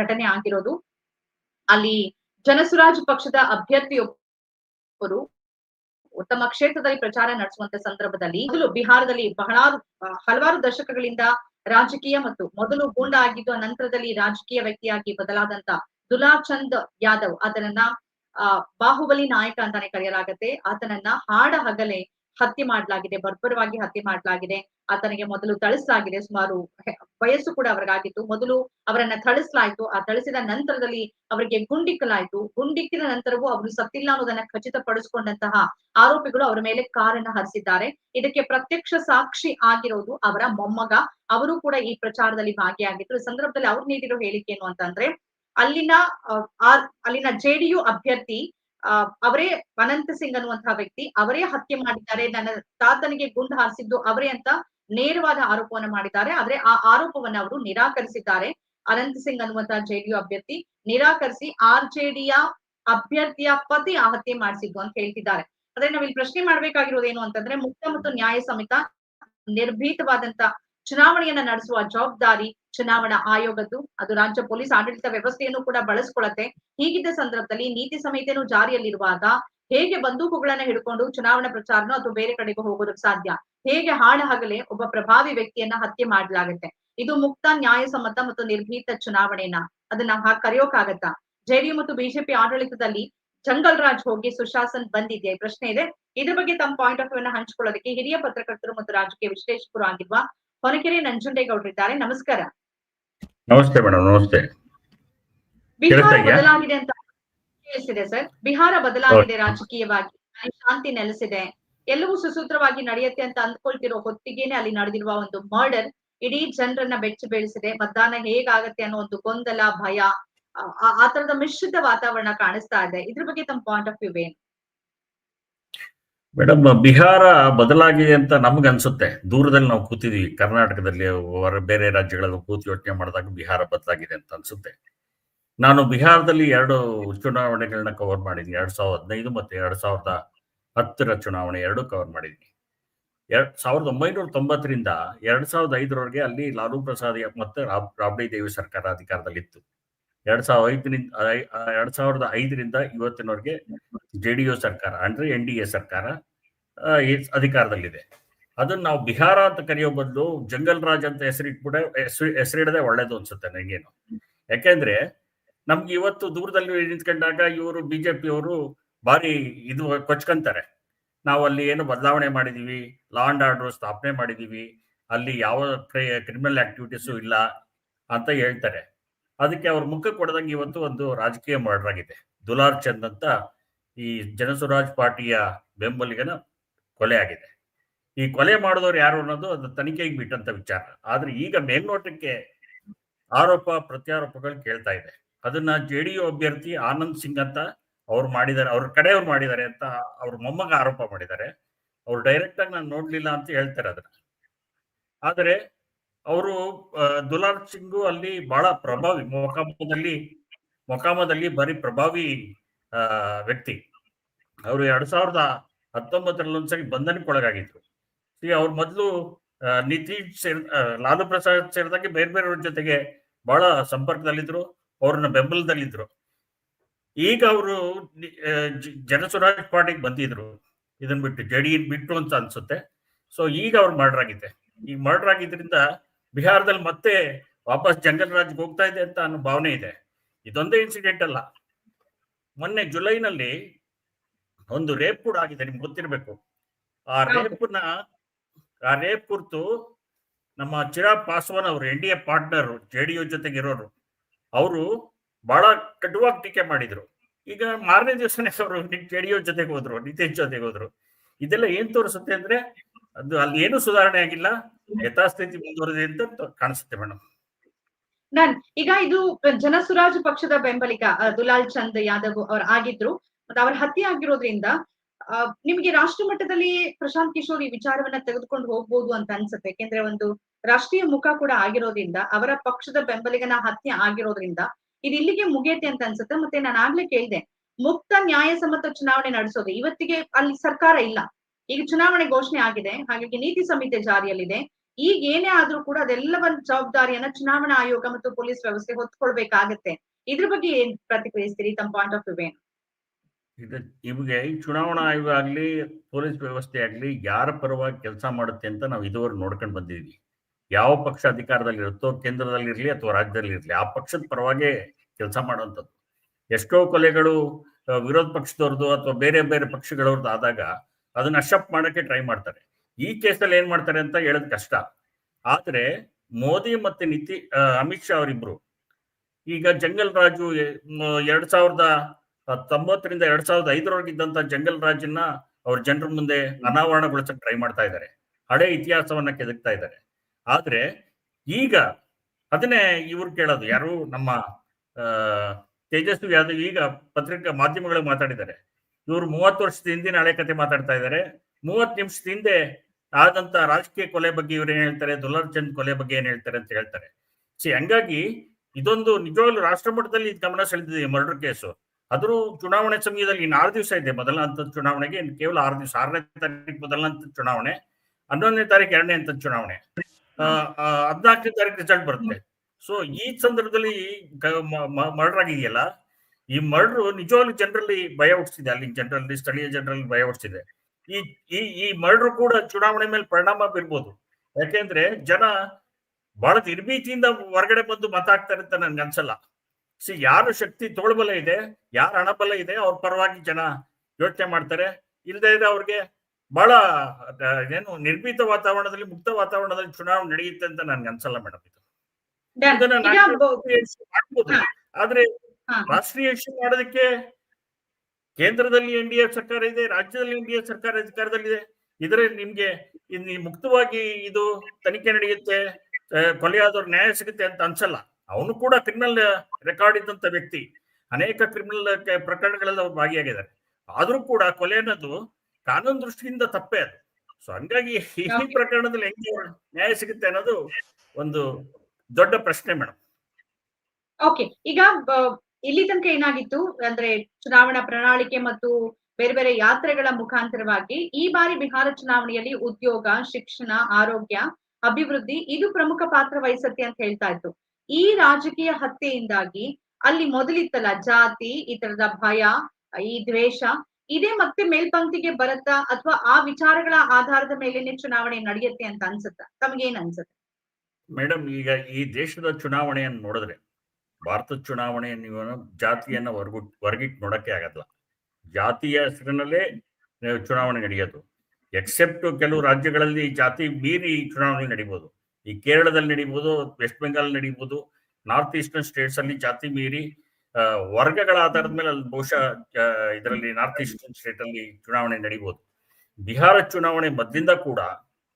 ಘಟನೆ ಆಗಿರೋದು ಅಲ್ಲಿ ಜನಸುರಾಜ್ ಪಕ್ಷದ ಅಭ್ಯರ್ಥಿಯೊಬ್ಬರು ತಮ್ಮ ಕ್ಷೇತ್ರದಲ್ಲಿ ಪ್ರಚಾರ ನಡೆಸುವಂತ ಸಂದರ್ಭದಲ್ಲಿ ಮೊದಲು ಬಿಹಾರದಲ್ಲಿ ಬಹಳ ಹಲವಾರು ದಶಕಗಳಿಂದ ರಾಜಕೀಯ ಮತ್ತು ಮೊದಲು ಗೂಂಡ ಆಗಿದ್ದು ನಂತರದಲ್ಲಿ ರಾಜಕೀಯ ವ್ಯಕ್ತಿಯಾಗಿ ಬದಲಾದಂತ ದುಲಾಚಂದ್ ಯಾದವ್ ಅದನ್ನ ಆ, ಬಾಹುಬಲಿ ನಾಯಕ ಅಂತಾನೆ ಕರೆಯಲಾಗತ್ತೆ. ಆತನನ್ನ ಹಾಡ ಹಗಲೇ ಹತ್ಯೆ ಮಾಡಲಾಗಿದೆ, ಬರ್ಬರವಾಗಿ ಹತ್ಯೆ ಮಾಡಲಾಗಿದೆ, ಆತನಿಗೆ ಮೊದಲು ಥಳಿಸಲಾಗಿದೆ, ಸುಮಾರು ವಯಸ್ಸು ಕೂಡ ಅವ್ರಿಗಾಗಿತ್ತು. ಮೊದಲು ಅವರನ್ನ ಥಳಿಸಲಾಯ್ತು, ಆ ಥಳಿಸಿದ ನಂತರದಲ್ಲಿ ಅವರಿಗೆ ಗುಂಡಿಕ್ಕಲಾಯ್ತು. ಗುಂಡಿಕ್ಕಿದ ನಂತರವೂ ಅವರು ಸತ್ತಿಲ್ಲ ಅನ್ನೋದನ್ನ ಖಚಿತಪಡಿಸಿಕೊಂಡಂತಹ ಆರೋಪಿಗಳು ಅವರ ಮೇಲೆ ಕಾರನ್ನ ಹರಿಸಿದ್ದಾರೆ. ಇದಕ್ಕೆ ಪ್ರತ್ಯಕ್ಷ ಸಾಕ್ಷಿ ಆಗಿರೋದು ಅವರ ಮೊಮ್ಮಗ. ಅವರು ಕೂಡ ಈ ಪ್ರಚಾರದಲ್ಲಿ ಭಾಗಿಯಾಗಿದ್ರು. ಈ ಸಂದರ್ಭದಲ್ಲಿ ಅವ್ರು ನೀಡಿರೋ ಹೇಳಿಕೆ ಏನು ಅಂತಂದ್ರೆ, ಅಲ್ಲಿನ ಅಲ್ಲಿನ ಜೆಡಿಯು ಅಭ್ಯರ್ಥಿ ಅವರೇ ಅನಂತ ಸಿಂಗ್ ಅನ್ನುವಂತಹ ವ್ಯಕ್ತಿ, ಅವರೇ ಹತ್ಯೆ ಮಾಡಿದ್ದಾರೆ, ನನ್ನ ತಾತನಿಗೆ ಗುಂಡು ಹಾರಿಸಿದ್ದು ಅವರೇ ಅಂತ ನೇರವಾದ ಆರೋಪವನ್ನ ಮಾಡಿದ್ದಾರೆ. ಆದ್ರೆ ಆ ಆರೋಪವನ್ನ ಅವರು ನಿರಾಕರಿಸಿದ್ದಾರೆ. ಅನಂತ್ ಸಿಂಗ್ ಅನ್ನುವಂತಹ ಜೆಡಿಯು ಅಭ್ಯರ್ಥಿ ನಿರಾಕರಿಸಿ ಆರ್ ಜೆಡಿಯ ಅಭ್ಯರ್ಥಿಯ ಪತಿ ಆ ಹತ್ಯೆ ಮಾಡಿಸಿದ್ದು ಅಂತ ಹೇಳ್ತಿದ್ದಾರೆ. ಆದ್ರೆ ನಾವಿಲ್ಲಿ ಪ್ರಶ್ನೆ ಮಾಡ್ಬೇಕಾಗಿರೋದು ಏನು ಅಂತಂದ್ರೆ ಮುಕ್ತ ಮತ್ತು ನ್ಯಾಯ ಸಮಿತ ನಿರ್ಭೀತವಾದಂತ ಚುನಾವಣೆಯನ್ನ ನಡೆಸುವ ಜವಾಬ್ದಾರಿ ಚುನಾವಣಾ ಆಯೋಗದ್ದು. ಅದು ರಾಜ್ಯ ಪೊಲೀಸ್ ಆಡಳಿತ ವ್ಯವಸ್ಥೆಯನ್ನು ಕೂಡ ಬಳಸ್ಕೊಳತ್ತೆ. ಹೀಗಿದ್ದ ಸಂದರ್ಭದಲ್ಲಿ ನೀತಿ ಸಂಹಿತೆನೂ ಜಾರಿಯಲ್ಲಿರುವಾಗ ಹೇಗೆ ಬಂದೂಕುಗಳನ್ನ ಹಿಡ್ಕೊಂಡು ಚುನಾವಣಾ ಪ್ರಚಾರನೋ ಅಥವಾ ಬೇರೆ ಕಡೆಗೆ ಹೋಗೋದಕ್ಕೆ ಸಾಧ್ಯ? ಹೇಗೆ ಹಾಳಾಗಲೇ ಒಬ್ಬ ಪ್ರಭಾವಿ ವ್ಯಕ್ತಿಯನ್ನ ಹತ್ಯೆ ಮಾಡಲಾಗುತ್ತೆ? ಇದು ಮುಕ್ತ, ನ್ಯಾಯಸಮ್ಮತ ಮತ್ತು ನಿರ್ಭೀತ ಚುನಾವಣೆನ? ಅದನ್ನ ಕರೆಯೋಕಾಗತ್ತಾ? ಜೆಡಿಯು ಮತ್ತು ಬಿಜೆಪಿ ಆಡಳಿತದಲ್ಲಿ ಜಂಗಲ್ ರಾಜ್ ಹೋಗಿ ಸುಶಾಸನ್ ಬಂದಿದೆ ಪ್ರಶ್ನೆ ಇದೆ. ಇದ್ರ ಬಗ್ಗೆ ತಮ್ಮ ಪಾಯಿಂಟ್ ಆಫ್ ವ್ಯೂ ಹಂಚಿಕೊಳ್ಳೋದಕ್ಕೆ ಹಿರಿಯ ಪತ್ರಕರ್ತರು ಮತ್ತು ರಾಜಕೀಯ ವಿಶ್ಲೇಷಕರು ಆಗಿರುವ ಹೊನಕೆರೆ ನಂಜುಂಡೇಗೌಡರಿದ್ದಾರೆ. ನಮಸ್ಕಾರ. ನಮಸ್ತೆ ಮೇಡಮ್ ನಮಸ್ತೆ. ಬಿಹಾರ ಬದಲಾಗಿದೆ ಅಂತ ತಿಳಿಸಿದೆ ಸರ್. ಬಿಹಾರ ಬದಲಾಗಿದೆ ರಾಜಕೀಯವಾಗಿ. ಶಾಂತಿ ನೆಲೆಸಿದೆ. ಎಲ್ಲವೂ ಸುಸೂತ್ರವಾಗಿ ನಡೆಯುತ್ತೆ ಅಂತ ಅಂದ್ಕೊಳ್ತಿರೋ ಹೊತ್ತಿಗೆನೆ ಅಲ್ಲಿ ನಡೆದಿರುವ ಒಂದು ಮರ್ಡರ್ ಇಡೀ ಜನರನ್ನ ಬೆಚ್ಚಿ ಬೀಳಿಸಿದೆ. ಮತದಾನ ಹೇಗಾಗತ್ತೆ ಅನ್ನೋ ಒಂದು ಗೊಂದಲ ಭಯ ಆ ತರದ ಮಿಶ್ರಿತ ವಾತಾವರಣ ಕಾಣಿಸ್ತಾ ಇದೆ. ಇದ್ರ ಬಗ್ಗೆ ತಮ್ಮ ಪಾಯಿಂಟ್ ಆಫ್ ವ್ಯೂ ಏನು? ಮೇಡಮ್ ಬಿಹಾರ ಬದಲಾಗಿದೆ ಅಂತ ನಮ್ಗೆ ಅನ್ಸುತ್ತೆ. ದೂರದಲ್ಲಿ ನಾವು ಕೂತಿದ್ವಿ. ಕರ್ನಾಟಕದಲ್ಲಿ ಹೊರ ಬೇರೆ ರಾಜ್ಯಗಳಲ್ಲಿ ಕೂತು ಯೋಚನೆ ಮಾಡಿದಾಗ ಬಿಹಾರ ಬದಲಾಗಿದೆ ಅಂತ ಅನ್ಸುತ್ತೆ. ನಾನು ಬಿಹಾರದಲ್ಲಿ ಎರಡು ಚುನಾವಣೆಗಳನ್ನ ಕವರ್ ಮಾಡಿದ್ದೀನಿ. ಎರಡ್ ಸಾವಿರದ ಹದಿನೈದು ಮತ್ತೆ ಎರಡ್ ಸಾವಿರದ ಹತ್ತರ ಚುನಾವಣೆ ಎರಡು ಕವರ್ ಮಾಡಿದ್ದೀನಿ. ಎರಡ್ ಸಾವಿರದ ಒಂಬೈನೂರ ತೊಂಬತ್ತರಿಂದ ಎರಡ್ ಸಾವಿರದ ಐದರವರೆಗೆ ಅಲ್ಲಿ ಲಾಲೂ ಪ್ರಸಾದ್ ಮತ್ತೆ ರಾಬ್- ರಾಬ್ಡಿ ದೇವಿ ಸರ್ಕಾರ ಅಧಿಕಾರದಲ್ಲಿತ್ತು. ಎರಡ್ ಸಾವಿರದ ಐದರಿಂದ ಎರಡ್ ಸಾವಿರದ ಐದರಿಂದ ಇವತ್ತಿನವರೆಗೆ ಜೆಡಿಯು ಸರ್ಕಾರ, ಅಂದ್ರೆ ಎನ್ ಡಿ ಎ ಸರ್ಕಾರ ಅಧಿಕಾರದಲ್ಲಿದೆ. ಅದನ್ನ ನಾವು ಬಿಹಾರ ಅಂತ ಕರೆಯೋ ಬದಲು ಜಂಗಲ್ ರಾಜ್ ಅಂತ ಹೆಸರಿಟ್ಬಿಡ ಹೆಸರು, ಹೆಸರಿಡದೆ ಒಳ್ಳೇದು ಅನ್ಸುತ್ತೆ ನನಗೇನು ಯಾಕೆಂದ್ರೆ ನಮ್ಗೆ ಇವತ್ತು ದೂರದಲ್ಲಿ ನಿಂತ್ಕೊಂಡಾಗ ಇವರು ಬಿಜೆಪಿ ಅವರು ಭಾರಿ ಇದು ಕೊಚ್ಕೊಂತಾರೆ. ನಾವು ಅಲ್ಲಿ ಏನು ಬದಲಾವಣೆ ಮಾಡಿದೀವಿ ಲಾ ಅಂಡ್ ಆರ್ಡರ್ ಸ್ಥಾಪನೆ ಮಾಡಿದೀವಿ, ಅಲ್ಲಿ ಯಾವ ಕ್ರಿಮಿನಲ್ ಆಕ್ಟಿವಿಟೀಸು ಇಲ್ಲ ಅಂತ ಹೇಳ್ತಾರೆ. ಅದಕ್ಕೆ ಅವ್ರ ಮುಖ ಕೊಡದಂಗೆ ಇವತ್ತು ಒಂದು ರಾಜಕೀಯ ಮರ್ಡರ್ ಆಗಿದೆ ದುಲಾರ್ ಚಂದ್ ಅಂತ ಈ ಜನಸುರಾಜ್ ಪಾರ್ಟಿಯ ಬೆಂಬಲಿಗನ ಕೊಲೆ ಆಗಿದೆ. ಈ ಕೊಲೆ ಮಾಡಿದವರು ಯಾರು ಅನ್ನೋದು ಅದು ತನಿಖೆಗೆ ಬಿಟ್ಟಂತ ವಿಚಾರ. ಆದ್ರೆ ಈಗ ಮೇಲ್ನೋಟಕ್ಕೆ ಆರೋಪ, ಪ್ರತ್ಯಾರೋಪಗಳು ಕೇಳ್ತಾ ಇದೆ. ಅದನ್ನ ಜೆ ಡಿ ಯು ಅಭ್ಯರ್ಥಿ ಆನಂದ್ ಸಿಂಗ್ ಅಂತ ಅವ್ರು ಮಾಡಿದ್ದಾರೆ, ಅವ್ರ ಕಡೆಯವ್ರು ಮಾಡಿದ್ದಾರೆ ಅಂತ ಅವ್ರ ಮೊಮ್ಮಗ ಆರೋಪ ಮಾಡಿದ್ದಾರೆ. ಅವ್ರು ಡೈರೆಕ್ಟ್ ಆಗಿ ನಾನು ನೋಡ್ಲಿಲ್ಲ ಅಂತ ಹೇಳ್ತಾರೆ ಅದನ್ನ. ಆದರೆ ಅವರು ದುಲಾರ್ ಸಿಂಗು ಅಲ್ಲಿ ಬಹಳ ಪ್ರಭಾವಿ ಮೊಕಾಮದಲ್ಲಿ ಮೊಕಾಮದಲ್ಲಿ ಬರೀ ಪ್ರಭಾವಿ ವ್ಯಕ್ತಿ. ಅವರು ಎರಡ್ ಸಾವಿರದ ಹತ್ತೊಂಬತ್ತರಲ್ಲಿ ಒಂದ್ಸರಿ ಬಂಧನಕ್ಕೊಳಗಾಗಿದ್ರು ಈಗ ಅವ್ರ ಮೊದಲು ನಿತೀಶ್ ಸೇರ್ ಲಾಲು ಪ್ರಸಾದ್ ಸೇರಿದಾಗೆ ಬೇರೆ ಬೇರೆಯವ್ರ ಜೊತೆಗೆ ಬಹಳ ಸಂಪರ್ಕದಲ್ಲಿದ್ರು, ಅವ್ರನ್ನ ಬೆಂಬಲದಲ್ಲಿದ್ರು. ಈಗ ಅವರು ಜನಸುರಾಜ್ ಪಾರ್ಟಿಗೆ ಬಂದಿದ್ರು. ಇದನ್ನ ಬಿಟ್ಟು ಜಡಿ ಬಿಟ್ಟು ಅಂತ ಅನ್ಸುತ್ತೆ. ಸೊ, ಈಗ ಅವ್ರು ಮರ್ಡರ್ ಆಗಿದೆ ಈಗ ಮರ್ಡರ್ ಆಗಿದ್ರಿಂದ ಬಿಹಾರದಲ್ಲಿ ಮತ್ತೆ ವಾಪಸ್ ಜಂಗಲ್ ರಾಜ್ಗೆ ಹೋಗ್ತಾ ಇದೆ ಅಂತ ಅನ್ನೋ ಭಾವನೆ ಇದೆ. ಇದೊಂದೇ ಇನ್ಸಿಡೆಂಟ್ ಅಲ್ಲ. ಮೊನ್ನೆ ಜುಲೈನಲ್ಲಿ ಒಂದು ರೇಪ್ ಕೂಡ ಆಗಿದೆ ನಿಮ್ಗೆ ಗೊತ್ತಿರಬೇಕು. ಆ. ರೇಪ್ನ ಆ ರೇಪ್ ಕುರಿತು ನಮ್ಮ ಚಿರಾಗ್ ಪಾಸ್ವಾನ್ ಅವರು N D A partner J D U ಜೊತೆಗಿರೋರು ಅವರು ಬಹಳ ಕಟುವಾಗಿ ಟೀಕೆ ಮಾಡಿದ್ರು. ಈಗ ಮಾರನೇ ದಿವಸನೇ ಅವರು ಜೆಡಿಯೋ ಜೊತೆಗೆ ಹೋದ್ರು ನಿತೇಶ್ ಜೊತೆಗೆ ಹೋದ್ರು. ಇದೆಲ್ಲ ಏನ್ ತೋರಿಸುತ್ತೆ ಅಂದ್ರೆ ಅದು ಅಲ್ಲಿ ಏನು ಸುಧಾರಣೆ ಆಗಿಲ್ಲ. ಯಥಾಸ್ಥಿತಿ ಮುಂದುವರೆದಿದೆ ಅಂತ ಕಾಣಿಸುತ್ತೆ ಮೇಡಮ್ ನಾನ್ ಈಗ ಇದು ಜನಸುರಾಜ್ ಪಕ್ಷದ ಬೆಂಬಲಿಗ ದುಲಾಲ್ ಚಂದ್ ಯಾದವ್ ಅವ್ರು ಆಗಿದ್ರು. ಮತ್ತೆ ಅವ್ರ ಹತ್ಯೆ ಆಗಿರೋದ್ರಿಂದ ನಿಮ್ಗೆ ರಾಷ್ಟ್ರ ಮಟ್ಟದಲ್ಲಿ ಪ್ರಶಾಂತ್ ಕಿಶೋರ್ ಈ ವಿಚಾರವನ್ನ ತೆಗೆದುಕೊಂಡು ಹೋಗ್ಬೋದು ಅಂತ ಅನ್ಸುತ್ತೆ. ಯಾಕೆಂದ್ರೆ ಒಂದು ರಾಷ್ಟ್ರೀಯ ಮುಖ ಕೂಡ ಆಗಿರೋದ್ರಿಂದ, ಅವರ ಪಕ್ಷದ ಬೆಂಬಲಿಗನ ಹತ್ಯೆ ಆಗಿರೋದ್ರಿಂದ, ಇದು ಇಲ್ಲಿಗೆ ಮುಗಿಯತ್ತೆ ಅಂತ ಅನ್ಸುತ್ತೆ. ಮತ್ತೆ ನಾನು ಆಗ್ಲೇ ಕೇಳಿದೆ, ಮುಕ್ತ ನ್ಯಾಯಸಮ್ಮತ ಚುನಾವಣೆ ನಡೆಸೋದು ಇವತ್ತಿಗೆ ಅಲ್ಲಿ ಸರ್ಕಾರ ಇಲ್ಲ. ಈಗ ಚುನಾವಣೆ ಘೋಷಣೆ ಆಗಿದೆ, ಹಾಗಾಗಿ ನೀತಿ ಸಂಹಿತೆ ಜಾರಿಯಲ್ಲಿದೆ. ಈಗ ಏನೇ ಆದ್ರೂ ಕೂಡ ಅದೆಲ್ಲ ಒಂದು ಜವಾಬ್ದಾರಿಯನ್ನ ಚುನಾವಣಾ ಆಯೋಗ ಮತ್ತು ಪೊಲೀಸ್ ವ್ಯವಸ್ಥೆ ಹೊತ್ಕೊಳ್ಬೇಕಾಗತ್ತೆ. ಇದ್ರ ಬಗ್ಗೆ ಏನ್ ಪ್ರತಿಕ್ರಿಯಿಸ್ತೀರಿ? ತಮ್ಮ ಪಾಯಿಂಟ್ ಆಫ್ ವ್ಯೂ ಏನು? ನಿಮಗೆ ಚುನಾವಣಾ ಆಯೋಗ ಆಗ್ಲಿ, ಪೊಲೀಸ್ ವ್ಯವಸ್ಥೆ ಆಗ್ಲಿ ಯಾರ ಪರವಾಗಿ ಕೆಲಸ ಮಾಡುತ್ತೆ ಅಂತ ನಾವು ಇದುವರೆಗೆ ನೋಡ್ಕೊಂಡು ಬಂದಿದ್ವಿ. ಯಾವ ಪಕ್ಷ ಅಧಿಕಾರದಲ್ಲಿ ಇರುತ್ತೋ ಕೇಂದ್ರದಲ್ಲಿ ಇರಲಿ ಅಥವಾ ರಾಜ್ಯದಲ್ಲಿ ಇರಲಿ ಆ ಪಕ್ಷದ ಪರವಾಗೇ ಕೆಲಸ ಮಾಡುವಂಥದ್ದು. ಎಷ್ಟೋ ಕೊಲೆಗಳು ವಿರೋಧ ಪಕ್ಷದವ್ರದ್ದು ಅಥವಾ ಬೇರೆ ಬೇರೆ ಪಕ್ಷಗಳವ್ರದ್ದು ಆದಾಗ ಅದನ್ನ ಅಶಪ್ ಮಾಡಕ್ಕೆ ಟ್ರೈ ಮಾಡ್ತಾರೆ. ಈ ಕೇಸಲ್ಲಿ ಏನ್ ಮಾಡ್ತಾರೆ ಅಂತ ಹೇಳೋದ್ ಕಷ್ಟ. ಆದ್ರೆ ಮೋದಿ ಮತ್ತೆ ನಿತಿ ಅಮಿತ್ ಶಾ ಅವರಿಬ್ರು, ಈಗ ಜಂಗಲ್ ರಾಜು ಎರಡ್ ಸಾವಿರದ ತೊಂಬತ್ತರಿಂದ ಎರಡ್ ಸಾವಿರದ ಐದರವರೆಗೆ ಇದ್ದಂತ ಜಂಗಲ್ ರಾಜನ್ನ ಅವ್ರ ಜನರ ಮುಂದೆ ಅನಾವರಣಗೊಳಿಸಕ್ ಟ್ರೈ ಮಾಡ್ತಾ ಇದ್ದಾರೆ ಹಳೆ ಇತಿಹಾಸವನ್ನ ಕೆದಕ್ತಾ ಇದ್ದಾರೆ ಆದ್ರೆ ಈಗ ಅದನ್ನೇ ಇವ್ರು ಕೇಳೋದು. ಯಾರು ನಮ್ಮ ತೇಜಸ್ವಿ ಯಾದವ್ ಈಗ ಪತ್ರಿಕಾ ಮಾಧ್ಯಮಗಳಿಗೆ ಮಾತಾಡಿದ್ದಾರೆ. ಇವರು ಮೂವತ್ತು ವರ್ಷದ ಹಿಂದಿನ ಹಳೆ ಕತೆ ಮಾತಾಡ್ತಾ ಇದ್ದಾರೆ. ಮೂವತ್ತು ನಿಮಿಷದ ಹಿಂದೆ ಆದಂತ ರಾಜಕೀಯ ಕೊಲೆ ಬಗ್ಗೆ ಇವ್ರು ಏನ್ ಹೇಳ್ತಾರೆ? ಚಂದ್ ಕೊಲೆ ಬಗ್ಗೆ ಏನ್ ಹೇಳ್ತಾರೆ ಅಂತ ಹೇಳ್ತಾರೆ. ಸಿ ಹಂಗಾಗಿ ಇದೊಂದು ನಿಜವಾಗ್ಲೂ ರಾಷ್ಟ್ರ ಮಟ್ಟದಲ್ಲಿ ಗಮನ ಸೆಳೆದಿದೆ ಮರ್ಡರ್ ಕೇಸು ಅದ್ರೂ ಚುನಾವಣೆ ಸಮಯದಲ್ಲಿ ಇನ್ನು ಆರು ದಿವಸ ಇದೆ ಮೊದಲ ಹಂತದ ಚುನಾವಣೆಗೆ ಕೇವಲ ಆರು ದಿವಸ, ಆರನೇ ತಾರೀಕು ಮೊದಲನೇ ಚುನಾವಣೆ, ಹನ್ನೊಂದನೇ ತಾರೀಕು ಎರಡನೇ ಹಂತದ ಚುನಾವಣೆ. ಹದಿನಾಲ್ಕನೇ ತಾರೀಕು ರಿಸಲ್ಟ್ ಬರುತ್ತೆ. ಸೊ ಈ ಸಂದರ್ಭದಲ್ಲಿ ಮರ್ಡರ್ ಆಗಿದೆಯಲ್ಲ? ಈ ಮರ್ಡರ್ ನಿಜವಾಗ್ಲೂ ಜನರಲ್ಲಿ ಭಯ ಹುಟ್ಟಿಸಿದೆ ಅಲ್ಲಿ ಜನರಲ್ಲಿ ಸ್ಥಳೀಯ ಜನರಲ್ಲಿ ಭಯ ಹುಟ್ಟಿಸಿದೆ ಈ ಈ ಈ ಮರ್ಡರ್ ಕೂಡ ಚುನಾವಣೆ ಮೇಲೆ ಪರಿಣಾಮ ಬೀರ್ಬೋದು. ಯಾಕೆಂದ್ರೆ ಜನ ಬಹಳ ನಿರ್ಭೀತಿಯಿಂದ ಹೊರಗಡೆ ಬಂದು ಮತ ಹಾಕ್ತಾರೆ ಅಂತ ನನ್ಗೆ ಅನ್ಸಲ್ಲ. ಸಿ ಯಾರು ಶಕ್ತಿ ತೋಳ್ಬಲ ಇದೆ ಯಾರ ಹಣಬಲ ಇದೆ ಅವ್ರ ಪರವಾಗಿ ಜನ ಯೋಚನೆ ಮಾಡ್ತಾರೆ. ಇಲ್ಲದೆ ಇದೆ ಅವ್ರಿಗೆ ಬಹಳ ಏನು ನಿರ್ಭೀತ ವಾತಾವರಣದಲ್ಲಿ ಮುಕ್ತ ವಾತಾವರಣದಲ್ಲಿ ಚುನಾವಣೆ ನಡೆಯುತ್ತೆ ಅಂತ ನನ್ಗೆ ಅನ್ಸಲ್ಲ ಮೇಡಮ್ ಇದು. ಆದ್ರೆ. ರಾಷ್ಟ್ರೀಯ ಇಶ್ಯೂ ಮಾಡೋದಕ್ಕೆ ಕೇಂದ್ರದಲ್ಲಿ ಎನ್ ಡಿ ಎ ಸರ್ಕಾರ ಇದೆ ರಾಜ್ಯದಲ್ಲಿ ಎನ್ ಡಿ ಎ ಸರ್ಕಾರ ಅಧಿಕಾರದಲ್ಲಿದೆ. ಇದ್ರೆ ನಿಮ್ಗೆ ಮುಕ್ತವಾಗಿ ಇದು ತನಿಖೆ ನಡೆಯುತ್ತೆ ಕೊಲೆಯಾದವ್ರ ನ್ಯಾಯ ಸಿಗುತ್ತೆ ಅಂತ ಅನ್ಸಲ್ಲ. ಅವನು ಕೂಡ ಕ್ರಿಮಿನಲ್ ರೆಕಾರ್ಡ್ ಇದ್ದಂತ ವ್ಯಕ್ತಿ. ಅನೇಕ ಕ್ರಿಮಿನಲ್ ಪ್ರಕರಣಗಳಲ್ಲಿ ಅವ್ರು ಭಾಗಿಯಾಗಿದ್ದಾರೆ. ಆದ್ರೂ ಕೂಡ ಕೊಲೆ ಅನ್ನೋದು ಕಾನೂನು ದೃಷ್ಟಿಯಿಂದ ತಪ್ಪೇ ಅದು. ಸೊ ಹಂಗಾಗಿ ಈ ಪ್ರಕರಣದಲ್ಲಿ ಹೆಂಗೆ ನ್ಯಾಯ ಸಿಗುತ್ತೆ ಅನ್ನೋದು ಒಂದು ದೊಡ್ಡ ಪ್ರಶ್ನೆ ಮೇಡಮ್ ಓಕೆ ಈಗ ಇಲ್ಲಿ ತನಕ ಏನಾಗಿತ್ತು ಅಂದ್ರೆ ಚುನಾವಣಾ ಪ್ರಣಾಳಿಕೆ ಮತ್ತು ಬೇರೆ ಬೇರೆ ಯಾತ್ರೆಗಳ ಮುಖಾಂತರವಾಗಿ ಈ ಬಾರಿ ಬಿಹಾರ ಚುನಾವಣೆಯಲ್ಲಿ ಉದ್ಯೋಗ, ಶಿಕ್ಷಣ, ಆರೋಗ್ಯ, ಅಭಿವೃದ್ಧಿ ಇದು ಪ್ರಮುಖ ಪಾತ್ರ ವಹಿಸತ್ತೆ ಅಂತ ಹೇಳ್ತಾ ಇತ್ತು. ಈ ರಾಜಕೀಯ ಹತ್ಯೆಯಿಂದಾಗಿ ಅಲ್ಲಿ ಮೊದಲಿತ್ತಲ್ಲ ಜಾತಿ, ಈ ತರದ ಭಯ, ಈ ದ್ವೇಷ, ಇದೇ ಮತ್ತೆ ಮೇಲ್ಪಂಕ್ತಿಗೆ ಬರುತ್ತಾ ಅಥವಾ ಆ ವಿಚಾರಗಳ ಆಧಾರದ ಮೇಲೆನೆ ಚುನಾವಣೆ ನಡೆಯುತ್ತೆ ಅಂತ ಅನ್ಸುತ್ತಾ? ತಮ್ಗೇನ್ ಅನ್ಸುತ್ತೆ? ಮೇಡಮ್, ಈಗ ಈ ದೇಶದ ಚುನಾವಣೆಯನ್ನು ನೋಡಿದ್ರೆ ಭಾರತದ ಚುನಾವಣೆ ನೀವು ಜಾತಿಯನ್ನ ಹೊರಗುಟ್ ನೋಡಕ್ಕೆ ಆಗಲ್ಲ. ಜಾತಿಯ ಹೆಸರಿನಲ್ಲೇ ಚುನಾವಣೆ ನಡೆಯೋದು. ಎಕ್ಸೆಪ್ಟ್ ಕೆಲವು ರಾಜ್ಯಗಳಲ್ಲಿ ಜಾತಿ ಮೀರಿ ಚುನಾವಣೆ ನಡೀಬೋದು. ಈ ಕೇರಳದಲ್ಲಿ ನಡೀಬೋದು ವೆಸ್ಟ್ ಬೆಂಗಾಲ್ ನಡೀಬೋದು ನಾರ್ತ್ ಈಸ್ಟರ್ನ್ ಸ್ಟೇಟ್ಸ್ ಅಲ್ಲಿ ಜಾತಿ ಮೀರಿ ವರ್ಗಗಳ ಆಧಾರದ ಮೇಲೆ ಅಲ್ಲಿ ಬಹುಶಃ ಇದರಲ್ಲಿ ನಾರ್ತ್ ಈಸ್ಟರ್ನ್ ಸ್ಟೇಟ್ ಅಲ್ಲಿ ಚುನಾವಣೆ ನಡೀಬೋದು. ಬಿಹಾರ ಚುನಾವಣೆ ಮೊದಲಿಂದ ಕೂಡ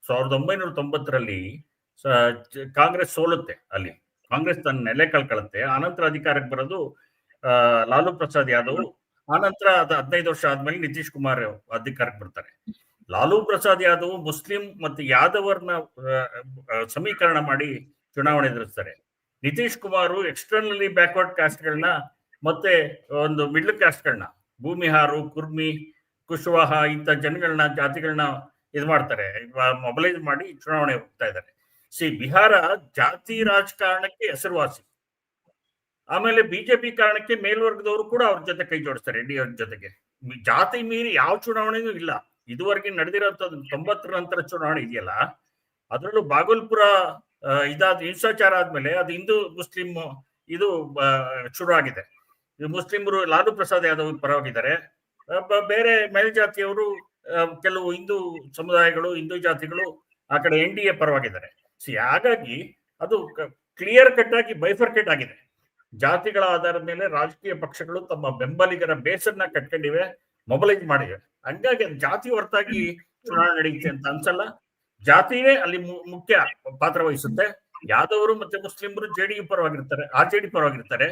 ಸಾವಿರದ ಒಂಬೈನೂರ ತೊಂಬತ್ತರಲ್ಲಿ ಕಾಂಗ್ರೆಸ್ ಸೋಲುತ್ತೆ ಅಲ್ಲಿ. ಕಾಂಗ್ರೆಸ್ ತನ್ನ ನೆಲೆ ಕಳ್ಕೊಳ್ಳುತ್ತೆ ಆನಂತರ ಅಧಿಕಾರಕ್ಕೆ ಬರೋದು ಲಾಲು ಪ್ರಸಾದ್ ಯಾದವ್. ಆನಂತರ ಅದು ಹದಿನೈದು ವರ್ಷ ಆದ್ಮೇಲೆ ನಿತೀಶ್ ಕುಮಾರ್ ಅಧಿಕಾರಕ್ಕೆ ಬರ್ತಾರೆ. ಲಾಲು ಪ್ರಸಾದ್ ಯಾದವ್ ಮುಸ್ಲಿಂ ಮತ್ತು ಯಾದವರ್ನ ಸಮೀಕರಣ ಮಾಡಿ ಚುನಾವಣೆ ಎದುರಿಸ್ತಾರೆ. ನಿತೀಶ್ ಕುಮಾರ್ ಎಕ್ಸ್ಟರ್ನಲಿ ಬ್ಯಾಕ್ವರ್ಡ್ ಕಾಸ್ಟ್ಗಳನ್ನ ಮತ್ತೆ ಒಂದು ಮಿಡ್ಲ್ ಕಾಸ್ಟ್ಗಳನ್ನ ಭೂಮಿಹಾರು ಕುರ್ಮಿ, ಕುಶ್ವಾಹ ಇಂಥ ಜನಗಳನ್ನ ಜಾತಿಗಳನ್ನ ಇದು ಮಾಡ್ತಾರೆ ಮೊಬಲೈಸ್ ಮಾಡಿ ಚುನಾವಣೆ ಹೋಗ್ತಾ ಇದ್ದಾರೆ. ಸಿ ಬಿಹಾರ ಜಾತಿ ರಾಜಕಾರಣಕ್ಕೆ ಹೆಸರುವಾಸಿ. ಆಮೇಲೆ ಬಿಜೆಪಿ ಕಾರಣಕ್ಕೆ ಮೇಲ್ವರ್ಗದವರು ಕೂಡ ಅವ್ರ ಜೊತೆ ಕೈ ಜೋಡಿಸ್ತಾರೆ, ಎನ್ ಡಿ ಅವ್ರ ಜೊತೆಗೆ. ಜಾತಿ ಮೀರಿ ಯಾವ ಚುನಾವಣೆನೂ ಇಲ್ಲ. ಇದುವರೆಗೆ ನಡೆದಿರೋಂಥದ್ದು ತೊಂಬತ್ತರ ನಂತರ ಚುನಾವಣೆ ಇದೆಯಲ್ಲ, ಅದರಲ್ಲೂ ಬಾಗಲ್ಪುರ ಇದಾದ ಹಿಂಸಾಚಾರ ಆದ್ಮೇಲೆ ಅದು ಹಿಂದೂ ಮುಸ್ಲಿಂ ಇದು ಶುರು ಆಗಿದೆ. ಮುಸ್ಲಿಮರು ಲಾಲು ಪ್ರಸಾದ್ ಯಾದವ್ ಪರವಾಗಿದ್ದಾರೆ. ಬೇರೆ ಮೇಲ್ಜಾತಿಯವರು ಕೆಲವು ಹಿಂದೂ ಸಮುದಾಯಗಳು, ಹಿಂದೂ ಜಾತಿಗಳು ಆ ಕಡೆ ಎನ್ ಡಿ ಎ ಪರವಾಗಿದ್ದಾರೆ. ಸಿ ಹಾಗಾಗಿ ಅದು ಕ್ಲಿಯರ್ ಕಟ್ ಆಗಿ ಬೈಫರ್ಕೇಟ್ ಆಗಿದೆ. ಜಾತಿಗಳ ಆಧಾರದ ಮೇಲೆ ರಾಜಕೀಯ ಪಕ್ಷಗಳು ತಮ್ಮ ಬೆಂಬಲಿಗರ ಬೇಸನ್ನ ಕಟ್ಕೊಂಡಿವೆ ಮೊಬಲೈಸ್ ಮಾಡಿವೆ. ಹಂಗಾಗಿ ಜಾತಿ ಹೊರತಾಗಿ ಚುನಾವಣೆ ನಡೆಯುತ್ತೆ ಅಂತ ಅನ್ಸಲ್ಲ. ಜಾತಿನೇ ಅಲ್ಲಿ ಮುಖ್ಯ ಪಾತ್ರ ವಹಿಸುತ್ತೆ. ಯಾದವರು ಮತ್ತೆ ಮುಸ್ಲಿಮರು ಜೆಡಿಯು ಪರವಾಗಿರ್ತಾರೆ ಆರ್ ಜೆ ಡಿ ಪರವಾಗಿರ್ತಾರೆ.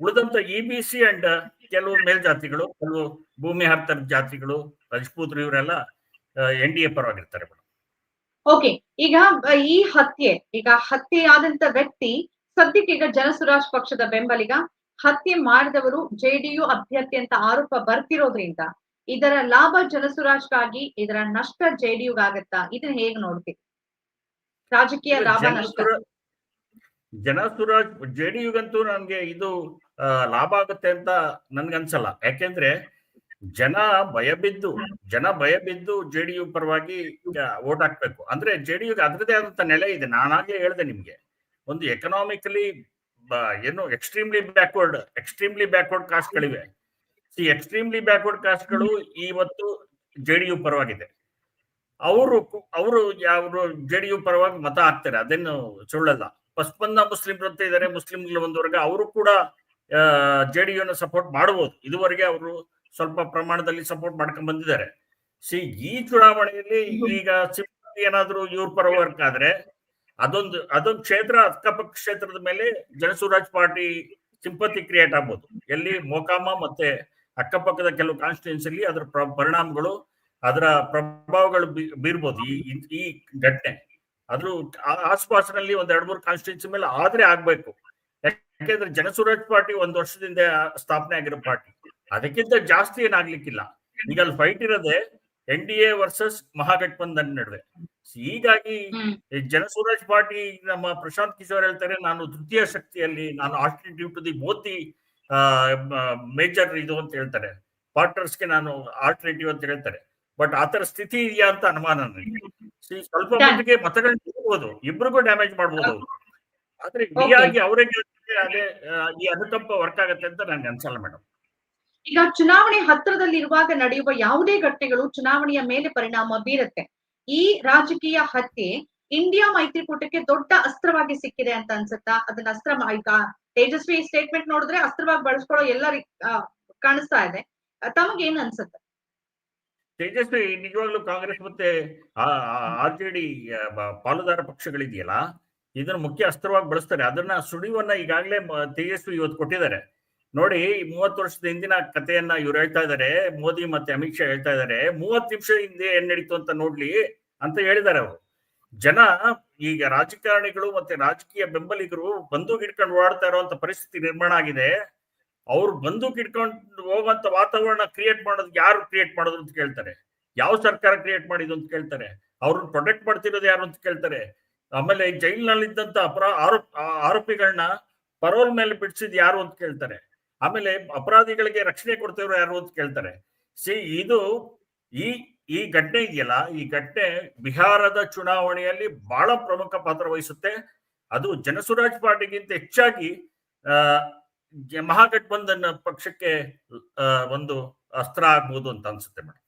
ಉಳಿದಂತ ಇ ಬಿ ಸಿ ಅಂಡ್ ಕೆಲವು ಮೇಲ್ಜಾತಿಗಳು, ಕೆಲವು ಭೂಮಿ ಹರ್ತರ ಜಾತಿಗಳು, ರಜಪೂತ್ರ ಇವರೆಲ್ಲ ಎನ್ ಡಿ ಎ ಪರವಾಗಿರ್ತಾರೆ ಮೇಡಮ್ ಓಕೆ ಈಗ ಈ ಹತ್ಯೆ ಈಗ ಹತ್ಯೆ ಆದಂತ ವ್ಯಕ್ತಿ ಸದ್ಯಕ್ಕೆ ಈಗ ಜನಸುರಾಜ್ ಪಕ್ಷದ ಬೆಂಬಲಿಗ ಹತ್ಯೆ ಮಾಡಿದವರು ಜೆಡಿಯು ಅಭ್ಯರ್ಥಿ ಅಂತ ಆರೋಪ ಬರ್ತಿರೋದ್ರಿಂದ ಇದರ ಲಾಭ ಜನಸುರಾಜ್ಗಾಗಿ ಇದರ ನಷ್ಟ ಜೆಡಿಯುಗಾಗತ್ತಾ ಇದನ್ನ ಹೇಗ್ ನೋಡ್ತೀವಿ ರಾಜಕೀಯ ಲಾಭ ನಷ್ಟ. ಜನಸುರಾಜ್ ಜೆಡಿಯುಗಂತೂ ನನ್ಗೆ ಇದು ಲಾಭ ಆಗುತ್ತೆ ಅಂತ ನನ್ಗನ್ಸಲ್ಲ. ಯಾಕೆಂದ್ರೆ ಜನ ಭಯಬಿದ್ದು ಜನ ಭಯಬಿದ್ದು ಜೆಡಿಯು ಪರವಾಗಿ ಓಟ್ ಹಾಕ್ಬೇಕು. ಅಂದ್ರೆ ಜೆಡಿಯುಗೆ ಅದ್ರದೇ ಆದಂತ ನೆಲೆ ಇದೆ. ನಾನಾಗ್ಲೇ ಹೇಳ್ದೆ ನಿಮ್ಗೆ. ಒಂದು ಎಕನಾಮಿಕಲಿ ಏನು ಎಕ್ಸ್ಟ್ರೀಮ್ಲಿ ಬ್ಯಾಕ್ವರ್ಡ್ ಎಕ್ಸ್ಟ್ರೀಮ್ಲಿ ಬ್ಯಾಕ್ವರ್ಡ್ ಕಾಸ್ಟ್ಗಳಿವೆ ಈ ಎಕ್ಸ್ಟ್ರೀಮ್ಲಿ ಬ್ಯಾಕ್ವರ್ಡ್ ಕಾಸ್ಟ್ಗಳು ಇವತ್ತು ಜೆಡಿಯು ಪರವಾಗಿದೆ. ಅವರು ಅವರು ಯಾವ ಜೆಡಿಯು ಪರವಾಗಿ ಮತ ಹಾಕ್ತಾರೆ. ಅದೇನು ಸುಳ್ಳಲ್ಲ. ಪಸ್ಪಂದ ಮುಸ್ಲಿಮ್ರು ಅಂತ ಇದ್ದಾರೆ ಒಂದು ವರ್ಗ ಅವರು ಕೂಡ ಜೆಡಿಯುನ ಸಪೋರ್ಟ್ ಮಾಡಬಹುದು ಇದುವರೆಗೆ ಅವರು ಸ್ವಲ್ಪ ಪ್ರಮಾಣದಲ್ಲಿ ಸಪೋರ್ಟ್ ಮಾಡ್ಕೊಂಡ್ ಬಂದಿದ್ದಾರೆ. ಸಿ ಈ ಚುನಾವಣೆಯಲ್ಲಿ ಈಗ ಸಿಂಪತಿ ಏನಾದ್ರು ಇವ್ರ ಪರ ವರ್ಕ್ ಆದ್ರೆ ಅದೊಂದು ಅದೊಂದು ಕ್ಷೇತ್ರ ಅಕ್ಕಪಕ್ಕ ಕ್ಷೇತ್ರದ ಮೇಲೆ ಜನಸುರಾಜ್ ಪಾರ್ಟಿ ಸಿಂಪತಿ ಕ್ರಿಯೇಟ್ ಆಗ್ಬೋದು. ಎಲ್ಲಿ ಮೋಕಾಮ ಮತ್ತೆ ಅಕ್ಕಪಕ್ಕದ ಕೆಲವು ಕಾನ್ಸ್ಟಿಟ್ಯೂನ್ಸಿಲಿ ಅದರ ಪ್ರ- ಪರಿಣಾಮಗಳು ಅದರ ಪ್ರಭಾವಗಳು ಬೀರ್ಬೋದು ಈ ಈ- ಘಟನೆ. ಅದ್ರ ಆ- ಆಸ್ಪಾಸಿನಲ್ಲಿ ಒಂದ್ ಎರಡ್ ಮೂರು ಕಾನ್ಸ್ಟಿಟ್ಯೂನ್ಸಿ ಮೇಲೆ ಆದ್ರೆ ಆಗ್ಬೇಕು. ಯಾಕೆಂದ್ರೆ ಜನಸುರಾಜ್ ಪಾರ್ಟಿ ಒಂದ್ ವರ್ಷದಿಂದ ಸ್ಥಾಪನೆ ಆಗಿರೋ ಪಾರ್ಟಿ. ಅದಕ್ಕಿಂತ ಜಾಸ್ತಿ ಏನಾಗ್ಲಿಕ್ಕಿಲ್ಲ. ಈಗ ಅಲ್ಲಿ ಫೈಟ್ ಇರೋದೇ N D A versus Mahagathbandhan ನಡುವೆ. ಹೀಗಾಗಿ ಜನಸ್ವರಾಜ್ ಪಾರ್ಟಿ ನಮ್ಮ ಪ್ರಶಾಂತ್ ಕಿಶೋರ್ ಹೇಳ್ತಾರೆ ನಾನು ತೃತೀಯ ಶಕ್ತಿಯಲ್ಲಿ ನಾನು alternative to the Modi major ಇದು ಅಂತ ಹೇಳ್ತಾರೆ. ಪಾರ್ಟ್ನರ್ಸ್ಗೆ ನಾನು ಆಲ್ಟರ್ನೇಟಿವ್ ಅಂತ ಹೇಳ್ತಾರೆ. ಬಟ್ ಆತರ ಸ್ಥಿತಿ ಇದೆಯಾ ಅಂತ ಅನುಮಾನ ನನಗೆ. ಸ್ವಲ್ಪ ಮಟ್ಟಿಗೆ ಮತಗಳನ್ನ ಇರ್ಬೋದು ಇಬ್ರಿಗೂ ಡ್ಯಾಮೇಜ್ ಮಾಡ್ಬೋದು. ಆದ್ರೆ. ಇಡಿಯಾಗಿ ಅವರೇ ಗೆಲ್ತಾರೆ, ಅದೇ ಈ ಅನುಕಂಪ ವರ್ಕ್ ಆಗತ್ತೆ ಅಂತ ನನ್ಗೆ ಅನ್ಸಲ್ಲ ಮೇಡಮ್. ಈಗ ಚುನಾವಣೆ ಹತ್ತಿರದಲ್ಲಿರುವಾಗ ನಡೆಯುವ ಯಾವುದೇ ಘಟನೆಗಳು ಚುನಾವಣೆಯ ಮೇಲೆ ಪರಿಣಾಮ ಬೀರುತ್ತೆ. ಈ ರಾಜಕೀಯ ಹತ್ಯೆ ಇಂಡಿಯಾ ಮೈತ್ರಿಕೂಟಕ್ಕೆ ದೊಡ್ಡ ಅಸ್ತ್ರವಾಗಿ ಸಿಕ್ಕಿದೆ ಅಂತ ಅನ್ಸುತ್ತಾ? ಅದನ್ನ ಅಸ್ತ್ರ ಈಗ ತೇಜಸ್ವಿ ಸ್ಟೇಟ್ಮೆಂಟ್ ನೋಡಿದ್ರೆ ಅಸ್ತ್ರವಾಗಿ ಬಳಸ್ಕೊಳ್ಳೋ ಎಲ್ಲ ಕಾಣಿಸ್ತಾ ಇದೆ. ತಮಗೆ ಏನ್ ಅನ್ಸುತ್ತೆ? ತೇಜಸ್ವಿ, ನಿಜವಾಗ್ಲೂ ಕಾಂಗ್ರೆಸ್ ಮತ್ತೆ ಆರ್ ಜೆ ಡಿ ಪಾಲುದಾರ ಪಕ್ಷಗಳಿದೆಯಲ್ಲ, ಇದನ್ನ ಮುಖ್ಯ ಅಸ್ತ್ರವಾಗಿ ಬಳಸ್ತಾರೆ. ಅದನ್ನ ಸುಳಿವನ್ನ ಈಗಾಗಲೇ ತೇಜಸ್ವಿ ಇವತ್ತು ಕೊಟ್ಟಿದ್ದಾರೆ. ನೋಡಿ ಮೂವತ್ತು ವರ್ಷದ ಹಿಂದಿನ ಕಥೆಯನ್ನ ಇವ್ರು ಹೇಳ್ತಾ ಇದಾರೆ, ಮೋದಿ ಮತ್ತೆ ಅಮಿತ್ ಶಾ ಹೇಳ್ತಾ ಇದ್ದಾರೆ ಮೂವತ್ತು ನಿಮಿಷ ಹಿಂದೆ ಏನ್ ನಡೀತು ಅಂತ ನೋಡ್ಲಿ ಅಂತ ಹೇಳಿದ್ದಾರೆ ಅವರು. ಜನ ಈಗ ರಾಜಕಾರಣಿಗಳು ಮತ್ತೆ ರಾಜಕೀಯ ಬೆಂಬಲಿಗರು ಬಂದೂಕ್ ಇಟ್ಕೊಂಡು ಓಡಾಡ್ತಾ ಇರುವಂತ ಪರಿಸ್ಥಿತಿ ನಿರ್ಮಾಣ ಆಗಿದೆ. ಅವ್ರು ಬಂದೂಕ್ ಇಟ್ಕೊಂಡು ಹೋಗುವಂತ ವಾತಾವರಣ ಕ್ರಿಯೇಟ್ ಮಾಡೋದು ಯಾರು ಕ್ರಿಯೇಟ್ ಮಾಡೋದು ಅಂತ ಕೇಳ್ತಾರೆ. ಯಾವ ಸರ್ಕಾರ ಕ್ರಿಯೇಟ್ ಮಾಡಿದ್ರು ಅಂತ ಕೇಳ್ತಾರೆ. ಅವ್ರನ್ನ ಪ್ರೊಟೆಕ್ಟ್ ಮಾಡ್ತಿರೋದು ಯಾರು ಅಂತ ಕೇಳ್ತಾರೆ. ಆಮೇಲೆ ಜೈಲಿನಲ್ಲಿದ್ದಂತ ಅಪರಾ ಆರೋಪಿಗಳನ್ನ ಪರೋಲ್ ಮೇಲೆ ಬಿಡಿಸಿದ್ ಯಾರು ಅಂತ ಕೇಳ್ತಾರೆ. ಆಮೇಲೆ ಅಪರಾಧಿಗಳಿಗೆ ರಕ್ಷಣೆ ಕೊಡ್ತಿರೋ ಯಾರು ಅಂತ ಕೇಳ್ತಾರೆ. ಸಿ ಇದು ಈ ಈ ಘಟನೆ ಇದೆಯಲ್ಲ ಈ ಘಟನೆ ಬಿಹಾರದ ಚುನಾವಣೆಯಲ್ಲಿ ಬಹಳ ಪ್ರಮುಖ ಪಾತ್ರ ವಹಿಸುತ್ತೆ. ಅದು ಜನಸುರಾಜ್ ಪಾರ್ಟಿಗಿಂತ ಹೆಚ್ಚಾಗಿ ಮಹಾಗಠಬಂಧನ್ ಪಕ್ಷಕ್ಕೆ ಒಂದು ಅಸ್ತ್ರ ಆಗ್ಬಹುದು ಅಂತ ಅನ್ಸುತ್ತೆ ಮೇಡಮ್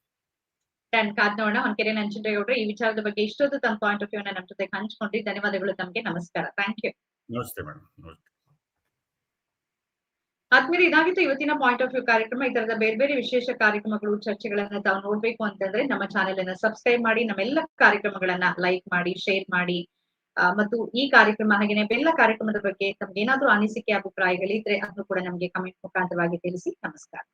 ಕಾದ್ ನೋಡೋಣ ಹೊನ್ಕೆರೆ ನಂಜುಂಡೇಗೌಡ್ರೆ ಈ ವಿಚಾರದ ಬಗ್ಗೆ ಇಷ್ಟೊಂದು ತಮ್ಮ ಪಾಯಿಂಟ್ ಆಫ್ ವ್ಯೂ ನಮ್ಮ ಜೊತೆ ಹಂಚ್ಕೊಂಡ್ರಿ ಧನ್ಯವಾದಗಳು ತಮಗೆ. ನಮಸ್ಕಾರ. ಥ್ಯಾಂಕ್ ಯು ನಮಸ್ತೆ ಮೇಡಮ್ ನಮಸ್ತೆ. ಆದ್ಮೇಲೆ ಇದಾಗಿತ್ತು ಇವತ್ತಿನ ಪಾಯಿಂಟ್ ಆಫ್ ವ್ಯೂ ಕಾರ್ಯಕ್ರಮ, ಈ ತರದ ಬೇರೆ ಬೇರೆ ವಿಶೇಷ ಕಾರ್ಯಕ್ರಮಗಳು, ಚರ್ಚೆಗಳನ್ನ ತಾವು ನೋಡ್ಬೇಕು ಅಂತಂದ್ರೆ ನಮ್ಮ ಚಾನೆಲ್ ಅನ್ನ ಸಬ್ಸ್ಕ್ರೈಬ್ ಮಾಡಿ, ನಮ್ಮೆಲ್ಲ ಕಾರ್ಯಕ್ರಮಗಳನ್ನ ಲೈಕ್ ಮಾಡಿ ಶೇರ್ ಮಾಡಿ ಮತ್ತು ಈ ಕಾರ್ಯಕ್ರಮ ಹಾಗೇನೆ ಬೆಲ್ಲ ಕಾರ್ಯಕ್ರಮದ ಬಗ್ಗೆ ತಮ್ಗೆ ಏನಾದ್ರೂ ಅನಿಸಿಕೆ, ಅಭಿಪ್ರಾಯಗಳಿದ್ರೆ ಅದನ್ನು ಕೂಡ ನಮಗೆ ಕಮೆಂಟ್ ಮುಖಾಂತರವಾಗಿ ತಿಳಿಸಿ. ನಮಸ್ಕಾರ.